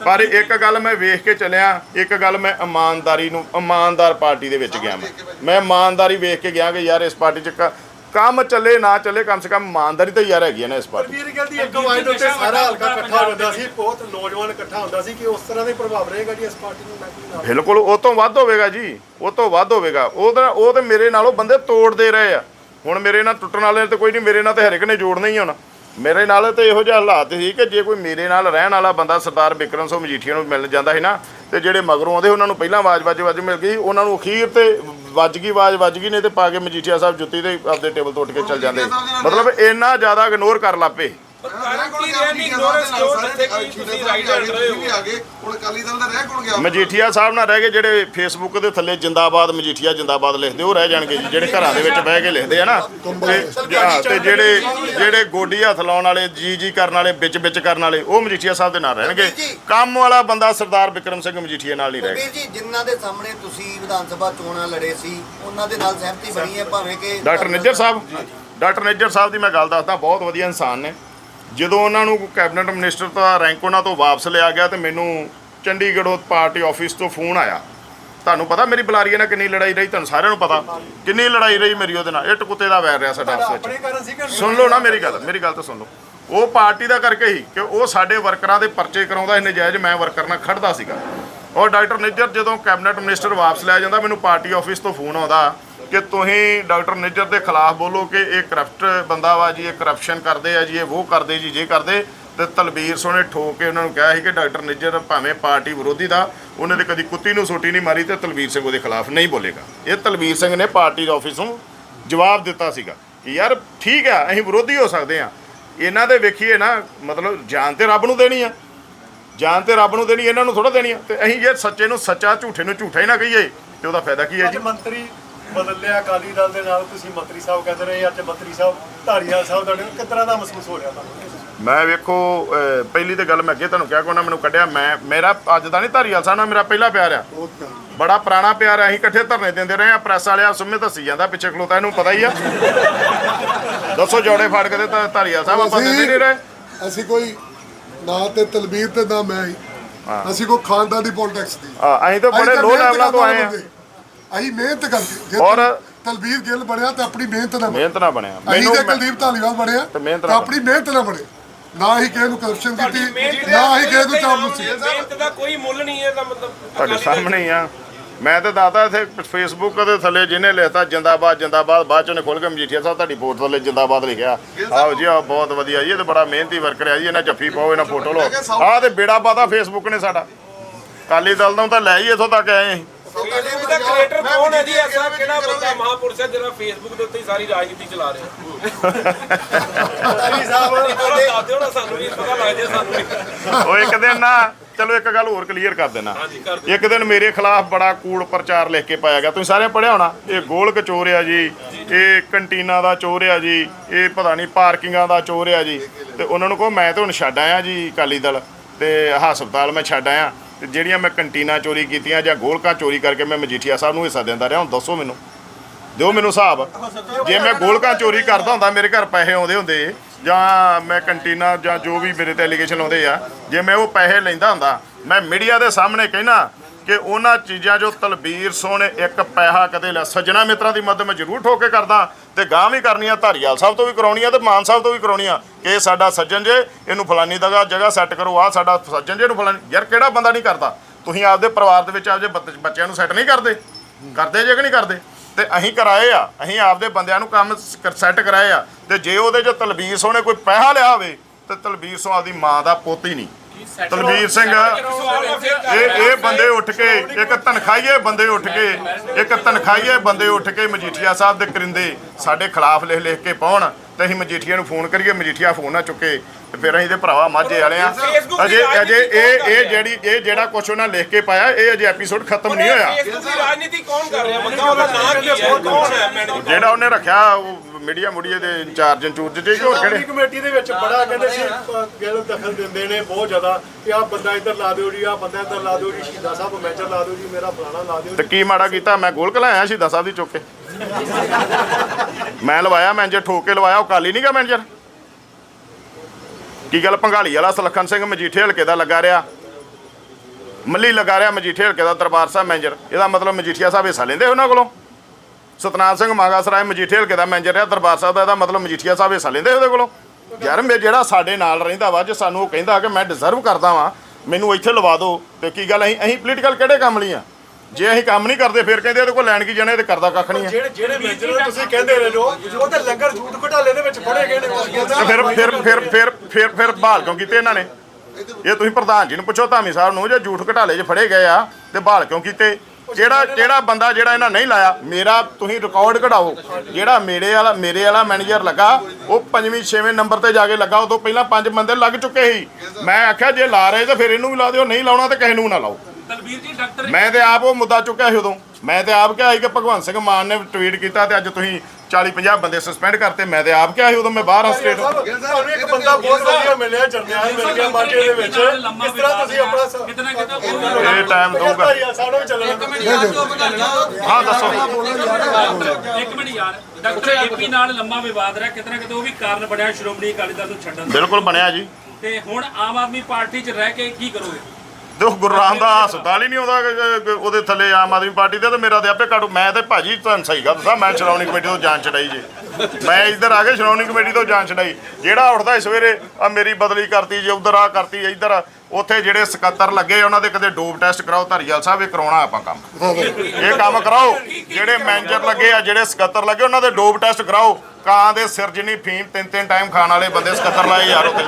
B: ਪਰ ਇੱਕ ਗੱਲ ਮੈਂ ਵੇਖ ਕੇ ਚੱਲਿਆ ਇੱਕ ਗੱਲ ਮੈਂ ਇਮਾਨਦਾਰੀ ਨੂੰ ਇਮਾਨਦਾਰ ਪਾਰਟੀ ਦੇ ਵਿੱਚ ਗਿਆ ਮੈਂ। ਮੈਂ ਇਮਾਨਦਾਰੀ ਵੇਖ ਕੇ ਗਿਆ ਕਿ ਯਾਰ ਇਸ ਪਾਰਟੀ 'ਚ ਕੰਮ ਚੱਲੇ ਨਾ ਚੱਲੇ ਕਮ ਸੇ ਕਮ ਇਮਾਨਦਾਰੀ ਤਾਂ ਯਾਰ ਹੈਗੀ ਹੈ ਨਾ ਇਸ ਪਾਰਟੀ 'ਚ।
C: ਵੀਰ ਕਹਿੰਦੀ ਇੱਕ ਵਾਰ ਦੇ ਉੱਤੇ ਸਾਰਾ ਹਲਕਾ ਇਕੱਠਾ ਹੋ ਜਾਂਦਾ ਸੀ ਬਹੁਤ ਨੌਜਵਾਨ ਇਕੱਠਾ ਹੁੰਦਾ ਸੀ ਕਿ ਉਸ ਤਰ੍ਹਾਂ ਦਾ ਹੀ ਪ੍ਰਭਾਵ ਰਹੇਗਾ ਜੀ ਇਸ ਪਾਰਟੀ ਨੂੰ ਨਾ
B: ਬਿਲਕੁਲ ਉਹ ਤੋਂ ਵੱਧ ਹੋਵੇਗਾ ਜੀ ਉਹ ਤੋਂ ਵੱਧ ਹੋਵੇਗਾ। ਉਹਦਾ ਉਹ ਤੇ ਮੇਰੇ ਨਾਲੋਂ ਬੰਦੇ ਤੋੜਦੇ ਰਹੇ ਆ। ਹੁਣ ਮੇਰੇ ਨਾਲ ਟੁੱਟਣ ਵਾਲੇ ਤੇ ਕੋਈ ਨਹੀਂ ਮੇਰੇ ਨਾਲ ਤੇ ਹਰ ਇੱਕ ਨੇ ਜੋੜਨਾ ਹੀ ਹੁਣ। ਮੇਰੇ ਨਾਲ ਤੇ ਇਹੋ ਜਿਹਾ ਹਾਲਾਤ ਸੀ ਕਿ ਜੇ ਕੋਈ ਮੇਰੇ ਨਾਲ ਰਹਿਣ ਵਾਲਾ ਬੰਦਾ ਸਰਦਾਰ ਬਿਕਰਮ ਸਿੰਘ ਮਜੀਠੀਆ ਨੂੰ ਮਿਲਣ ਜਾਂਦਾ ਸੀ ਨਾ ਤੇ ਜਿਹੜੇ ਮਗਰੋਂ ਆਉਂਦੇ ਉਹਨਾਂ ਨੂੰ ਪਹਿਲਾਂ ਆਵਾਜ਼ ਵੱਜ ਵੱਜ ਮਿਲ ਗਈ ਉਹਨਾਂ ਨੂੰ ਅਖੀਰ ਤੇ ਵੱਜ ਗਈ, ਆਵਾਜ਼ ਵੱਜ ਗਈ, ਨਹੀਂ ਤੇ ਪਾ ਕੇ ਮਜੀਠੀਆ ਸਾਹਿਬ ਜੁੱਤੀ ਤੇ ਆਪਦੇ ਟੇਬਲ ਤੋਂ ਉੱਠ ਕੇ ਚੱਲ ਜਾਂਦੇ। ਮਤਲਬ ਇੰਨਾ ਜ਼ਿਆਦਾ ਇਗਨੋਰ ਕਰ ਲੱਪੇ
F: ਰਿਹਾ? ਨਹੀਂ ਰਹੇ
D: ਰਹਿ
B: ਮਜੀਠੀਆ ਸਾਹਿਬ ਨਾਲ ਰਹਿ ਗਏ ਜਿਹੜੇ ਫੇਸਬੁੱਕ ਦੇ ਥੱਲੇ ਜਿੰਦਾਬਾਦ ਮਜੀਠੀਆ ਜਿੰਦਾਬਾਦ ਲਿਖਦੇ ਉਹ ਰਹਿ ਜਾਣਗੇ ਜੀ ਜਿਹੜੇ ਘਰਾਂ ਦੇ ਵਿੱਚ ਬਹਿ ਕੇ ਲਿਖਦੇ ਆ ਨਾ। ਤੇ ਹਾਂ, ਤੇ ਜਿਹੜੇ ਜਿਹੜੇ ਗੋਡੀ ਹੱਥ ਲਾਉਣ ਵਾਲੇ ਜੀ ਜੀ ਕਰਨ ਵਾਲੇ ਵਿੱਚ ਵਿੱਚ ਕਰਨ ਵਾਲੇ ਉਹ ਮਜੀਠੀਆ ਸਾਹਿਬ ਦੇ ਨਾਲ ਰਹਿਣਗੇ। ਕੰਮ ਵਾਲਾ ਬੰਦਾ ਸਰਦਾਰ ਬਿਕਰਮ ਸਿੰਘ ਮਜੀਠੀਆ ਨਾਲ ਹੀ ਰਹੇਗਾ
E: ਵੀਰ ਜੀ ਜਿਨ੍ਹਾਂ ਦੇ ਸਾਹਮਣੇ ਤੁਸੀਂ ਵਿਧਾਨ ਸਭਾ ਚੋਣਾਂ ਲੜੇ ਸੀ ਉਹਨਾਂ ਦੇ ਨਾਲ ਸਹਿਮਤੀ ਬਣੀ ਹੈ ਭਾਵੇਂ ਕਿ
B: ਡਾਕਟਰ ਨਿੱਜਰ ਸਾਹਿਬ ਡਾਕਟਰ ਨਿੱਜਰ ਸਾਹਿਬ ਦੀ ਮੈਂ ਗੱਲ ਦੱਸਦਾ ਬਹੁਤ ਵਧੀਆ ਇਨਸਾਨ ਨੇ। ਜਦੋਂ ਉਹਨਾਂ ਨੂੰ ਕੈਬਨਿਟ ਮਿਨਿਸਟਰ ਦਾ ਰੈਂਕ ਉਹਨਾਂ ਤੋਂ ਵਾਪਸ ਲਿਆ ਗਿਆ ਤੇ ਮੈਨੂੰ ਚੰਡੀਗੜ੍ਹੋਂ ਪਾਰਟੀ ਆਫਿਸ ਤੋਂ ਫੋਨ ਆਇਆ। ਤੁਹਾਨੂੰ ਪਤਾ ਮੇਰੀ ਬੁਲਾਰੀਏ ਨਾਲ ਕਿੰਨੀ ਲੜਾਈ ਰਹੀ? ਤੁਹਾਨੂੰ ਸਾਰਿਆਂ ਨੂੰ ਪਤਾ। ਕਿੰਨੀ ਲੜਾਈ ਰਹੀ ਮੇਰੀ ਉਹਦੇ ਨਾਲ? ਇੱਟ ਕੁੱਤੇ ਦਾ ਵੈਰ ਰਿਹਾ ਸਾਡਾ ਆਪਸ ਵਿੱਚ। ਸੁਣ ਲਓ ਨਾ ਮੇਰੀ ਗੱਲ ਮੇਰੀ ਗੱਲ ਤਾਂ ਸੁਣ ਲਓ। ਉਹ ਪਾਰਟੀ ਦਾ ਕਰਕੇ ਹੀ ਕਿ ਉਹ ਸਾਡੇ ਵਰਕਰਾਂ ਦੇ ਪਰਚੇ ਕਰਾਉਂਦਾ ਸੀ ਨਜਾਇਜ਼ ਮੈਂ ਵਰਕਰ ਨਾਲ ਖੜਦਾ ਸੀਗਾ। ਔਰ ਡਾਕਟਰ ਨਿੱਜਰ ਜਦੋਂ ਕੈਬਨਿਟ ਮਿਨਿਸਟਰ ਵਾਪਸ ਲਿਆ ਜਾਂਦਾ ਮੈਨੂੰ ਪਾਰਟੀ ਆਫਿਸ ਤੋਂ ਫੋਨ ਆਉਂਦਾ। ਕਿ ਤੁਸੀਂ ਡਾਕਟਰ ਨਿੱਜਰ ਦੇ ਖਿਲਾਫ ਬੋਲੋ ਕਿ ਇਹ ਕਰਪਟ ਬੰਦਾ ਵਾ ਜੀ, ਇਹ ਕਰਪਸ਼ਨ ਕਰਦੇ ਆ ਜੀ, ਇਹ ਉਹ ਕਰਦੇ ਜੀ, ਜੇ ਕਰਦੇ, ਤੇ ਤਲਬੀਰ ਸੋਨੇ ਠੋਕ ਕੇ ਉਹਨਾਂ ਨੂੰ ਕਿਹਾ ਸੀ ਕਿ ਡਾਕਟਰ ਨਿੱਜਰ ਭਾਵੇਂ ਪਾਰਟੀ ਵਿਰੋਧੀ ਦਾ, ਉਹਨੇ ਤੇ ਕਦੀ ਕੁੱਤੀ ਨੂੰ ਸੋਟੀ ਨਹੀਂ ਮਾਰੀ ਤੇ ਤਲਬੀਰ ਸਿੰਘ ਉਹਦੇ ਖਿਲਾਫ ਨਹੀਂ ਬੋਲੇਗਾ। ਇਹ ਤਲਬੀਰ ਸਿੰਘ ਨੇ ਪਾਰਟੀ ਦੇ ਆਫਿਸ ਨੂੰ ਜਵਾਬ ਦਿੱਤਾ ਸੀਗਾ ਕਿ ਯਾਰ ਠੀਕ ਆ, ਅਸੀਂ ਵਿਰੋਧੀ ਹੋ ਸਕਦੇ ਆ। ਇਹਨਾਂ ਦੇ ਵੇਖੀਏ ਨਾ, ਮਤਲਬ ਜਾਨ ਤੇ ਰੱਬ ਨੂੰ ਦੇਣੀ ਆ। ਜਾਨ ਤੇ ਰੱਬ ਨੂੰ ਦੇਣੀ, ਇਹਨਾਂ ਨੂੰ ਥੋੜਾ ਦੇਣੀ ਆ। ਤੇ ਅਸੀਂ ਜੇ ਸੱਚੇ ਨੂੰ ਸੱਚਾ, ਝੂਠੇ ਨੂੰ ਝੂਠਾ ਹੀ ਨਾ ਕਹੀਏ, ਤੇ ਉਹਦਾ ਫਾਇਦਾ ਕੀ ਹੈ ਜੀ?
C: ਮੰਤਰੀ ਬਦਲ ਲਿਆ ਅਕਾਲੀ ਦਲ ਦੇ ਨਾਲ ਤੁਸੀਂ ਮੰਤਰੀ ਸਾਹਿਬ ਕਹਿੰਦੇ ਰਹੇ ਅੱਜ ਮੰਤਰੀ ਸਾਹਿਬ ਧਾਰੀਵਾਲ ਸਾਹਿਬ ਤੁਹਾਡੇ ਨੂੰ ਤਰ੍ਹਾਂ ਦਾ ਮਹਿਸੂਸ ਹੋ ਰਿਹਾ ਤੁਹਾਨੂੰ?
B: ਮੈਂ ਵੇਖੋ ਪਹਿਲੀ ਤੇ ਗੱਲ ਮੈਂ ਅੱਗੇ ਤੁਹਾਨੂੰ ਕਿਹਾ ਕਿ ਉਹਨਾਂ ਮੈਨੂੰ ਕੱਢਿਆ ਮੈਂ ਮੇਰਾ ਅੱਜ ਦਾ ਨਹੀਂ ਧਾਰੀਵਾਲ ਸਾਹਿਬ ਨਾਲ ਮੇਰਾ ਪਹਿਲਾ ਪਿਆਰ ਆ। ਬੜਾ ਪੁਰਾਣਾ ਪਿਆਰ ਆ ਅਸੀਂ ਇਕੱਠੇ ਧਰਨੇ ਦਿੰਦੇ ਰਹੇ ਆ ਪ੍ਰੈਸ ਵਾਲਿਆ ਸੁਮੇ ਦੱਸੀ ਜਾਂਦਾ ਪਿੱਛੇ ਖਲੋਤਾ ਇਹਨੂੰ ਪਤਾ ਹੀ ਆ। ਦੱਸੋ ਜੋੜੇ ਫਾੜ ਕੇ ਤੇ ਧਾਰੀਵਾਲ ਸਾਹਿਬ ਆਪਾਂ ਦਿੰਦੇ ਨਹੀਂ ਰਹੇ।
A: ਅਸੀਂ ਕੋਈ ਨਾ ਤੇ ਤਲਬੀਰ ਤੇ ਨਾ ਮੈਂ ਹੀ। ਅਸੀਂ ਕੋਈ ਖਾਨਦਾਨੀ ਪੋਲਿਟਿਕਸ ਦੀ।
B: ਆ, ਅਸੀਂ ਤਾਂ ਬੜੇ ਲੋ ਲੈਵਲਾਂ ਤੋਂ ਆਏ ਆ।
A: ਅਸੀਂ ਮਿਹਨਤ ਕਰਕੇ ਜੇ
B: ਔਰ-
A: ਤਲ- ਤਲਬੀਰ ਗਿੱਲ ਬਣਿਆ ਤਾਂ ਆਪਣੀ ਮਿਹਨਤ ਨਾਲ ਬਣਿਆ।
B: ਮਿਹਨਤ ਨਾਲ ਬਣਿਆ।
A: ਅਸੀਂ ਤੇ ਕੁਲਦੀਪ ਧਾਲੀਵਾਲ ਬਣਿਆ
B: ਤੇ ਮਿਹਨਤ
A: ਤਾਂ
B: ਨਾਲ
A: ਆਪਣੀ ਮਿਹਨਤ ਨਾਲ ਬਣੇ ਨਾ ਹੀ ਕਿਸੇ ਨੂੰ ਕਰਪਸ਼ਨ
F: ਤੁਹਾਡੀ
A: ਕੀਤੀ ਨਾ
F: ਦਾ
A: ਹੀ ਕਿਸੇ ਨੂੰ
F: ਕੋਈ
A: ਚਾਬੂਸੀ
F: ਮਿਹਨਤ ਦਾ ਕੋਈ ਮੁੱਲ ਨਹੀਂ ਹੈ ਇਹਦਾ ਮਤਲਬ।
B: ਤੁਹਾਡੇ ਸਾਹਮਣੇ ਹੀ ਆ। ਮੈਂ ਤੇ ਦਾਤਾ ਇੱਥੇ ਫੇਸਬੁੱਕ ਦੇ ਥੱਲੇ ਜਿਹਨੇ ਲਿਖਤਾ ਜਿੰਦਾਬਾਦ ਜਿੰਦਾਬਾਦ ਬਾਅਦ ਚ ਉਹਨੇ ਖੋਲ ਕੇ ਮਜੀਠੀਆ ਸਾਹਿਬ ਤੁਹਾਡੀ ਫੋਟੋ ਥੱਲੇ ਜਿੰਦਾਬਾਦ ਲਿਖਿਆ। ਆਓ ਜੀ ਆਹ ਬਹੁਤ ਵਧੀਆ ਜੀ ਇਹ ਤਾਂ ਬੜਾ ਮਿਹਨਤੀ ਵਰਕਰ ਆ ਜੀ ਇਹਨਾਂ ਜੱਫੀ ਪਾਓ ਇਹਨਾਂ ਫੋਟੋ ਲਓ। ਆਹ ਤੇ ਬੇੜਾ ਪਾਤਾ ਫੇਸਬੁੱਕ ਨੇ ਸਾਡਾ। ਕਾਲੀ ਦਲ ਤੋਂ ਤਾਂ ਲੈ ਹੀ ਇੱਥੋਂ ਤੱਕ ਆਏ ਅਸੀਂ।
F: ਫੇਸਬੁੱਕ ਦਾ ਕ੍ਰੀਏਟਰ ਕੌਣ ਹੈ ਜੀ? ਐਸਾ ਕਿਹੜਾ ਬੰਦਾ ਮਹਾਪੁਰਸ਼ ਹੈ ਜਿਹੜਾ ਫੇਸਬੁੱਕ ਦੇ ਉੱਤੇ ਹੀ ਸਾਰੀ ਰਾਜਨੀਤੀ ਚਲਾ ਰਿਹਾ?
C: ਮੰਤਰੀ ਸਾਹਿਬ
F: ਥੋੜਾ ਦੱਸ ਦਿਓ ਨਾ ਸਾਨੂੰ ਵੀ ਪਤਾ ਲੱਗ ਜਾਏ ਸਾਨੂੰ ਵੀ।
B: ਉਹ ਇੱਕ ਦਿਨ ਨਾ ਚਲੋ ਇੱਕ ਗੱਲ ਹੋਰ ਕਲੀਅਰ ਕਰ ਦੇਣਾ।
F: ਹਾਂਜੀ, ਕਰ ਦਿਓ।
B: ਇੱਕ ਦਿਨ ਮੇਰੇ ਖਿਲਾਫ ਬੜਾ ਕੂੜ ਪ੍ਰਚਾਰ ਲਿਖ ਕੇ ਪਾਇਆ ਗਿਆ। ਤੁਸੀਂ ਸਾਰੇ ਪੜਿਆ ਹੋਣਾ? ਇਹ ਗੋਲਕ ਚੋਰ ਆ ਜੀ। ਇਹ ਕੰਟੀਨਾਂ ਦਾ ਚੋਰ ਆ ਜੀ ਇਹ ਪਤਾ ਨਹੀਂ ਪਾਰਕਿੰਗਾਂ ਦਾ ਚੋਰ ਆ ਜੀ। ਤੇ ਉਹਨਾਂ ਨੂੰ ਕਹੋ ਮੈਂ ਤਾਂ ਹੁਣ ਛੱਡ ਆਇਆ ਜੀ ਅਕਾਲੀ ਦਲ ਤੇ ਹਸਪਤਾਲ ਮੈਂ ਛੱਡ ਆਇਆ। ਤੇ ਜਿਹੜੀਆਂ ਮੈਂ ਕੰਟੀਨਾ ਚੋਰੀ ਕੀਤੀਆਂ ਜਾਂ ਗੋਲਕਾਂ ਚੋਰੀ ਕਰਕੇ ਮੈਂ ਮਜੀਠੀਆ ਸਾਹਿਬ ਨੂੰ ਹਿੱਸਾ ਦਿੰਦਾ ਰਿਹਾ, ਹੁਣ ਦੱਸੋ ਮੈਨੂੰ। ਦਿਓ ਮੈਨੂੰ ਹਿਸਾਬ। ਜੇ ਮੈਂ ਗੋਲਕਾਂ ਚੋਰੀ ਕਰਦਾ ਹੁੰਦਾ, ਮੇਰੇ ਘਰ ਪੈਸੇ ਆਉਂਦੇ ਹੁੰਦੇ, ਜਾਂ ਮੈਂ ਕੰਟੀਨਾ ਜਾਂ ਜੋ ਵੀ ਮੇਰੇ ਤੇ ਐਲੀਗੇਸ਼ਨ ਆਉਂਦੇ ਆ, ਜੇ ਮੈਂ ਉਹ ਪੈਸੇ ਲੈਂਦਾ ਹੁੰਦਾ, ਮੈਂ ਮੀਡੀਆ ਦੇ ਸਾਹਮਣੇ ਕਹਿਣਾ ਕਿ ਉਹਨਾਂ ਚੀਜ਼ਾਂ ਜੋ ਤਲਬੀਰ ਸੋਹ ਨੇ ਇੱਕ ਪੈਸਾ ਕਦੇ ਲੈ, ਸੱਜਣਾ ਮਿੱਤਰਾਂ ਦੀ ਮਦਦ ਮੈਂ ਜ਼ਰੂਰ ਠੋਕ ਕੇ ਕਰਦਾ ਤੇ ਗਾਂ ਵੀ ਕਰਨੀਆਂ ਧਾਰੀਵਾਲ ਸਾਹਿਬ ਤੋਂ ਵੀ ਕਰਾਉਣੀਆਂ ਤੇ ਮਾਨ ਸਾਹਿਬ ਤੋਂ ਵੀ ਕਰਾਉਣੀਆਂ ਕਿ ਇਹ ਸਾਡਾ ਸੱਜਣ ਜੇ, ਇਹਨੂੰ ਫਲਾਨੀ ਦਗਾ ਜਗ੍ਹਾ ਸੈੱਟ ਕਰੋ ਆ ਸਾਡਾ ਸੱਜਣ ਜੇ ਇਹਨੂੰ ਫਲਾਨੀ ਯਾਰ ਕਿਹੜਾ ਬੰਦਾ ਨਹੀਂ ਕਰਦਾ? ਤੁਸੀਂ ਆਪਦੇ ਪਰਿਵਾਰ ਦੇ ਵਿੱਚ ਆਪਦੇ ਬੱਚ- ਬੱਚਿਆਂ ਨੂੰ ਸੈੱਟ ਨਹੀਂ ਕਰਦੇ। ਕਰਦੇ ਜੇ ਕਿ ਨਹੀਂ ਕਰਦੇ? ਤੇ ਅਸੀਂ ਕਰਾਏ ਆ, ਅਸੀਂ ਆਪਦੇ ਬੰਦਿਆਂ ਨੂੰ ਕੰਮ ਸੈੱਟ ਕਰਾਏ ਆ ਤੇ ਜੇ ਉਹਦੇ ਚ ਤਲਬੀਰ ਸੋਹ ਨੇ ਕੋਈ ਪੈਸਾ ਲਿਆ ਹੋਵੇ, ਤੇ ਤਲਬੀਰ ਸੋ ਆਪਦੀ ਮਾਂ ਦਾ ਪੁੱਤ ਹੀ ਨਹੀਂ। ਤਲਬੀਰ ਸਿੰਘ ਇਹ ਇਹ ਬੰਦੇ ਉੱਠ ਕੇ ਇੱਕ ਤਨਖਾਹੀਏ ਬੰਦੇ ਉੱਠ ਕੇ ਇੱਕ ਤਨਖਾਹੀਏ ਬੰਦੇ ਉੱਠ ਕੇ ਮਜੀਠੀਆ ਸਾਹਿਬ ਦੇ ਕਰਿੰਦੇ। ਸਾਡੇ ਖਿਲਾਫ ਲਿਖ ਲਿਖ ਕੇ ਪਾਉਣ ਤੇ ਅਸੀਂ ਮਜੀਠੀਆ ਨੂੰ ਫੋਨ ਕਰੀਏ ਮਜੀਠੀਆ ਫੋਨ ਨਾ ਚੁੱਕੇ। ਤੇ ਫਿਰ ਅਸੀਂ ਤੇ ਭਰਾਵਾ ਮਾਝੇ ਵਾਲੇ ਆ। ਅਜੇ ਅਜੇ ਇਹ ਇਹ ਜਿਹੜੀ ਇਹ ਜਿਹੜਾ ਕੁਛ ਉਹਨਾਂ ਲਿਖ ਕੇ ਪਾਇਆ ਇਹ ਅਜੇ ਐਪੀਸੋਡ ਖਤਮ ਨਹੀਂ ਹੋਇਆ।
F: ਫੇਸਬੁੱਕ ਦੀ ਰਾਜਨੀਤੀ ਕੌਣ ਕਰ ਰਿਹਾ? ਬੰਦਾ ਉਹਦਾ ਨਾਂ ਕੀ ਹੈ? ਕੌਣ ਹੈ? ਮੈਨੇਜਰ
B: ਜਿਹੜਾ ਉਹਨੇ ਰੱਖਿਆ ਉਹ ਮੀਡੀਆ ਮੁੜੀਏ ਦੇ ਇੰਚਾਰਜ ਇੰਚੂਰਜ ਜੇ ਹੋਰ ਕਿਹੜੇ?
C: ਕਮੇਟੀ ਦੇ ਵਿੱਚ ਬੜਾ ਕਹਿੰਦੇ ਸੀ ਗਿੱਲ ਦਖਲ ਦਿੰਦੇ ਨੇ ਬਹੁਤ ਜ਼ਿਆਦਾ ਕਿ ਆਹ ਬੰਦਾ ਇੱਧਰ ਲਾ ਦਿਓ ਜੀ ਆਹ ਬੰਦਾ ਇੱਧਰ ਲਾ ਦਿਓ ਜੀ ਸ਼ਹੀਦਾਂ ਸਾਹਿਬ ਮੈਜਰ ਲਾ ਦਿਓ ਜੀ ਮੇਰਾ ਫਲਾਣਾ ਲਾ ਦਿਓ
B: ਤੇ ਕੀ ਮਾੜਾ ਕੀਤਾ? ਮੈਂ ਗੋਲਕ ਲਾਇਆ ਸ਼ਹੀਦਾਂ ਸਾਹਿਬ ਦੀ ਚੁੱਕ ਕੇ। ਮੈਂ ਲਵਾਇਆ ਮੈਨੇਜਰ ਠੋਕ ਕੇ ਲਵਾਇਆ ਉਹ ਕਾਲੀ ਨਹੀਂਗਾ ਮੈਨੇਜਰ ਕੀ ਗੱਲ ਪੰਗਾਲੀ ਵਾਲਾ ਸੁਲੱਖਣ ਸਿੰਘ ਮਜੀਠੇ ਹਲਕੇ ਦਾ ਲੱਗਾ ਰਿਹਾ? ਮੱਲੀ ਲਗਾ ਰਿਹਾ ਮਜੀਠੇ ਹਲਕੇ ਦਾ ਦਰਬਾਰ ਸਾਹਿਬ ਮੈਨੇਜਰ। ਇਹਦਾ ਮਤਲਬ ਮਜੀਠੀਆ ਸਾਹਿਬ ਹਿੱਸਾ ਲੈਂਦੇ ਉਹਨਾਂ ਕੋਲੋਂ? ਸਤਨਾਮ ਸਿੰਘ ਮਾਗਾਸਰਾਏ ਮਜੀਠੇ ਹਲਕੇ ਦਾ ਮੈਨੇਜਰ ਰਿਹਾ, ਦਰਬਾਰ ਸਾਹਿਬ ਦਾ ਇਹਦਾ ਮਤਲਬ ਮਜੀਠੀਆ ਸਾਹਿਬ ਹਿੱਸਾ ਲੈਂਦੇ ਉਹਦੇ ਕੋਲੋਂ? ਯਾਰ ਮੇ ਜਿਹੜਾ ਸਾਡੇ ਨਾਲ ਰਹਿੰਦਾ ਵਾ, ਜੇ ਸਾਨੂੰ ਉਹ ਕਹਿੰਦਾ ਕਿ ਮੈਂ ਡਿਜ਼ਰਵ ਕਰਦਾ ਵਾਂ, ਮੈਨੂੰ ਇੱਥੇ ਲਵਾ ਦਿਓ, ਤੇ ਕੀ ਗੱਲ, ਅਸੀਂ ਅਸੀਂ ਪੋਲੀਟੀਕਲ ਕਿਹੜੇ ਕੰਮ ਲਈ ਆ? ਜੇ ਅਸੀਂ ਕੰਮ ਨਹੀਂ ਕਰਦੇ ਫਿਰ ਕਹਿੰਦੇ ਇਹਦੇ ਕੋਲ ਲੈਣ ਕੀ ਜਾਣੇ ਤੇ ਕਰਦਾ ਕੱਖ ਨਹੀਂ ਆ
C: ਜਿਹੜੇ ਜਿਹੜੇ ਮੈਜਰ ਨੂੰ ਤੁਸੀਂ ਕਹਿੰਦੇ ਰਹੇ ਜੋ ਉਹ ਤੇ ਲੰਗਰ ਝੂਠ ਘਟਾਲੇ ਦੇ ਵਿੱਚ ਫੜੇ ਗਏ ਨੇ ਤੁਸੀਂ
B: ਤੇ
C: ਕਹਿੰਦੇ
B: ਫਿਰ ਫਿਰ ਫਿਰ ਫਿਰ ਫਿਰ ਫਿਰ ਬਹਾਲ ਕਿਉਂ ਕੀਤੇ ਇਹਨਾਂ ਨੇ? ਇਹ ਤੁਸੀਂ ਪ੍ਰਧਾਨ ਜੀ ਨੂੰ ਪੁੱਛੋ ਧਾਮੀ ਸਾਹਿਬ ਨੂੰ ਜੇ ਝੂਠ ਘਟਾਲੇ 'ਚ ਫੜੇ ਗਏ ਆ ਤੇ ਬਹਾਲ ਕਿਉਂ ਕੀਤੇ? ਜਿਹੜਾ ਜਿਹੜਾ ਬੰਦਾ ਜਿਹੜਾ ਇਹਨਾਂ ਨਹੀਂ ਲਾਇਆ ਮੇਰਾ ਤੁਸੀਂ ਰਿਕਾਰਡ ਕਢਾਓ। ਜਿਹੜਾ ਮੇਰੇ ਵਾਲਾ ਮੇਰੇ ਵਾਲਾ ਮੈਨੇਜਰ ਲੱਗਾ ਉਹ ਪੰਜਵੀਂ ਛੇਵੇਂ ਨੰਬਰ ਤੇ ਜਾ ਕੇ ਲੱਗਾ ਉਹ ਤੋਂ ਪਹਿਲਾਂ ਪੰਜ ਬੰਦੇ ਲੱਗ ਚੁੱਕੇ ਸੀ। ਮੈਂ ਆਖਿਆ ਜੇ ਲਾ ਰਹੇ ਤਾਂ ਫਿਰ ਇਹਨੂੰ ਵੀ ਲਾ ਦਿਓ ਨਹੀਂ ਲਾਉਣਾ ਤੇ ਕਿਸੇ ਨੂੰ ਨਾ ਲਾਓ।
H: ਤਲਵੀਰ ਜੀ ਡਾਕਟਰ
B: ਮੈਂ ਤੇ ਆਪ ਉਹ ਮੁੱਦਾ ਚੁੱਕਿਆ ਸੀ ਉਦੋਂ। ਮੈਂ ਤੇ ਆਪ ਕਿਹਾ ਸੀ ਕਿ ਭਗਵੰਤ ਸਿੰਘ ਮਾਨ ਨੇ ਟਵੀਟ ਕੀਤਾ ਤੇ ਅੱਜ ਤੁਸੀਂ 40 50 ਬੰਦੇ ਸਸਪੈਂਡ ਕਰਤੇ। ਮੈਂ ਤੇ ਆਪ ਕਿਹਾ ਸੀ ਉਦੋਂ ਮੈਂ ਬਾਹਰ ਆ ਸਟੇਟ
C: ਤੁਹਾਨੂੰ ਇੱਕ ਬੰਦਾ ਬਹੁਤ ਵਧੀਆ ਮਿਲਿਆ ਜਰਨੈਲ ਮਿਲ ਗਿਆ ਮਾਝੇ ਦੇ ਵਿੱਚ। ਕਿਸ ਤਰ੍ਹਾਂ ਤੁਸੀਂ ਆਪਣਾ ਸ-
H: ਕਿਤਨਾ ਕਿਤਨਾ
B: ਇਹ ਟਾਈਮ ਦਊਗਾ।
C: ਧਾਰੀਵਾਲ ਸਾਹਿਬ ਨੂੰ ਵੀ ਚੱਲਣਾ
B: ਹਾਂ ਦੱਸੋ।
H: ਇੱਕ ਮਿੰਟ ਯਾਰ ਡਾਕਟਰ ਏਪੀ ਨਾਲ ਲੰਮਾ ਵਿਵਾਦ ਰਿਹਾ। ਕਿਤਨਾ ਕਿਤੇ ਉਹ ਵੀ ਕਾਰਨ ਬਣਿਆ। ਸ਼੍ਰੋਮਣੀ ਅਕਾਲੀ ਦਲ ਨੂੰ ਛੱਡਣ ਦਾ।
B: ਬਿਲਕੁਲ ਬਣਿਆ ਜੀ।
H: ਤੇ ਹੁਣ ਆਮ ਆਦਮੀ ਪਾਰਟੀ 'ਚ ਰਹਿ ਕੇ ਕੀ ਕਰੋਗੇ?
B: ਦੇਖੋ ਗੁਰੂ ਰਾਮਦਾਸ, ਹਸਪਤਾਲ ਹੀ ਨਹੀਂ ਆਉਂਦਾ ਕਿ- ਕਿ ਉਹਦੇ ਥੱਲੇ ਆਮ ਆਦਮੀ ਪਾਰਟੀ ਦੇ, ਤੇ ਮੇਰਾ ਤੇ ਆਪੇ ਕਾਟੂ ਮੈਂ ਤੇ ਭਾਜੀ ਤੁਹਾਨੂੰ ਸਹੀ ਗੱਲ ਦੱਸਾਂ, ਮੈਂ ਸ਼੍ਰੋਮਣੀ ਕਮੇਟੀ ਤੋਂ ਜਾਨ ਛਡਾਈ ਜੇ। ਮੈਂ ਇੱਧਰ ਆ ਕੇ ਸ਼੍ਰੋਮਣੀ ਕਮੇਟੀ ਤੋਂ ਜਾਨ ਛਡਾਈ। ਜਿਹੜਾ ਉੱਠਦਾ ਸੀ ਸਵੇਰੇ ਆ ਮੇਰੀ ਬਦਲੀ ਕਰਤੀ ਜੇ, ਉਧਰ ਆ ਕਰਤੀ ਇੱਧਰ ਆ ਉੱਥੇ ਜਿਹੜੇ ਸਕੱਤਰ ਲੱਗੇ ਉਹਨਾਂ ਦੇ ਕਦੇ ਡੋਪ ਟੈਸਟ ਕਰਾਓ, ਧਰੀਵਾਲ ਸਾਹਿਬ, ਇਹ ਕਰਾਉਣਾ ਆਪਾਂ ਕੰਮ। ਇਹ ਕੰਮ ਕਰਾਓ। ਜਿਹੜੇ ਮੈਨੇਜਰ ਲੱਗੇ ਆ, ਜਿਹੜੇ ਸਕੱਤਰ ਲੱਗੇ, ਉਹਨਾਂ ਦੇ ਡੋਪ ਟੈਸਟ ਕਰਾਓ। ਕਾਂ ਦੇ ਸਿਰ ਜਿੰਨੀ ਫੀਮ ਤਿੰਨ ਤਿੰਨ ਟਾਈਮ ਖਾਣ ਵਾਲੇ ਬੰਦੇ ਸਕੱਤਰ ਲਾਏ ਯਾਰ ਉੱਤੇ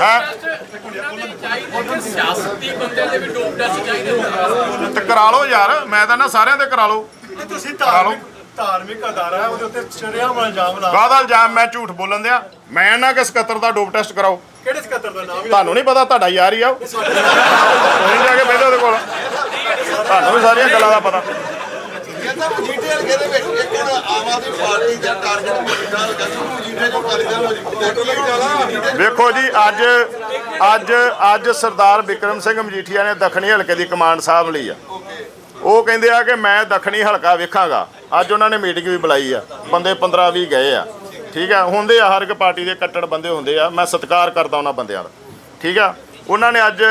B: ਹੈ?
H: ਸਿਆਸਤੀ ਬੰਦੇ ਦੇ ਵੀ ਡੋਪ ਟੈਸਟ ਚਾਹੀਦੇ ਹੋਣਗੇ
B: ਤੇ ਕਰਾ ਲਓ ਯਾਰ ਮੈਂ ਤਾਂ ਨਾ ਸਾਰਿਆਂ ਦੇ ਕਰਾ ਲਓ।
C: ਤੁਸੀਂ। ਧਾਰਮਿਕ ਧਾਰਮਿਕ ਅਦਾਰਾ ਹੈ ਉਹਦੇ ਉੱਤੇ ਚੜਿਆ ਹੋਇਆ ਇਲਜ਼ਾਮ ਲਾ
B: ਕਾਹਦਾ ਇਲਜ਼ਾਮ? ਮੈਂ ਝੂਠ ਬੋਲਣ ਦਿਆਂ। ਮੈਂ ਨਾ ਕਿ ਸਕੱਤਰ ਦਾ ਡੋਪ ਟੈਸਟ ਕਰਾਓ।
C: ਕਿਹੜੇ ਸਕੱਤਰ ਦਾ ਨਾਮ? ਹੀ
B: ਤੁਹਾਨੂੰ ਨਹੀਂ ਪਤਾ ਤੁਹਾਡਾ ਯਾਰ ਹੀ ਆ ਉਹ। ਤੁਸੀਂ ਜਾ ਕੇ ਬਹਿ ਜਾਓ ਉਹਦੇ ਕੋਲ। ਤੁਹਾਨੂੰ ਵੀ ਸਾਰੀਆਂ ਗੱਲਾਂ ਦਾ ਪਤਾ।
D: ਕਹਿੰਦਾ ਮਜੀਠੇ ਹਲਕੇ ਦੇ ਵਿੱਚ ਇੱਕ ਹੁਣ ਆਮ ਆਦਮੀ ਪਾਰਟੀ ਦਾ ਟਾਰਗੇਟ ਮਜੀਠਾ ਹਲਕਾ ਸੀ ਮਜੀਠੇ ਜੋ ਕਾਲੀ ਦਲ ਮਜੀਠੇ
B: ਵੇਖੋ ਜੀ ਅੱਜ ਅੱਜ ਅੱਜ ਸਰਦਾਰ ਵਿਕਰਮ ਸਿੰਘ ਮਜੀਠੀਆ ਨੇ ਦੱਖਣੀ ਹਲਕੇ ਦੀ ਕਮਾਂਡ ਸਾਂਭ ਲਈ ਆ। ਉਹ ਕਹਿੰਦੇ ਆ ਕਿ ਮੈਂ ਦੱਖਣੀ ਹਲਕਾ ਵੇਖਾਂਗਾ। ਅੱਜ ਉਹਨਾਂ ਨੇ ਮੀਟਿੰਗ ਵੀ ਬੁਲਾਈ ਆ। ਬੰਦੇ 15 20 ਗਏ ਆ। ਠੀਕ ਆ? ਹੁੰਦੇ ਆ ਹਰ ਇੱਕ ਪਾਰਟੀ ਦੇ ਕੱਟੜ ਬੰਦੇ ਹੁੰਦੇ ਆ। ਮੈਂ ਸਤਿਕਾਰ ਕਰਦਾ ਉਹਨਾਂ ਬੰਦਿਆਂ ਦਾ। ਠੀਕ ਆ? ਉਹਨਾਂ ਨੇ ਅੱਜ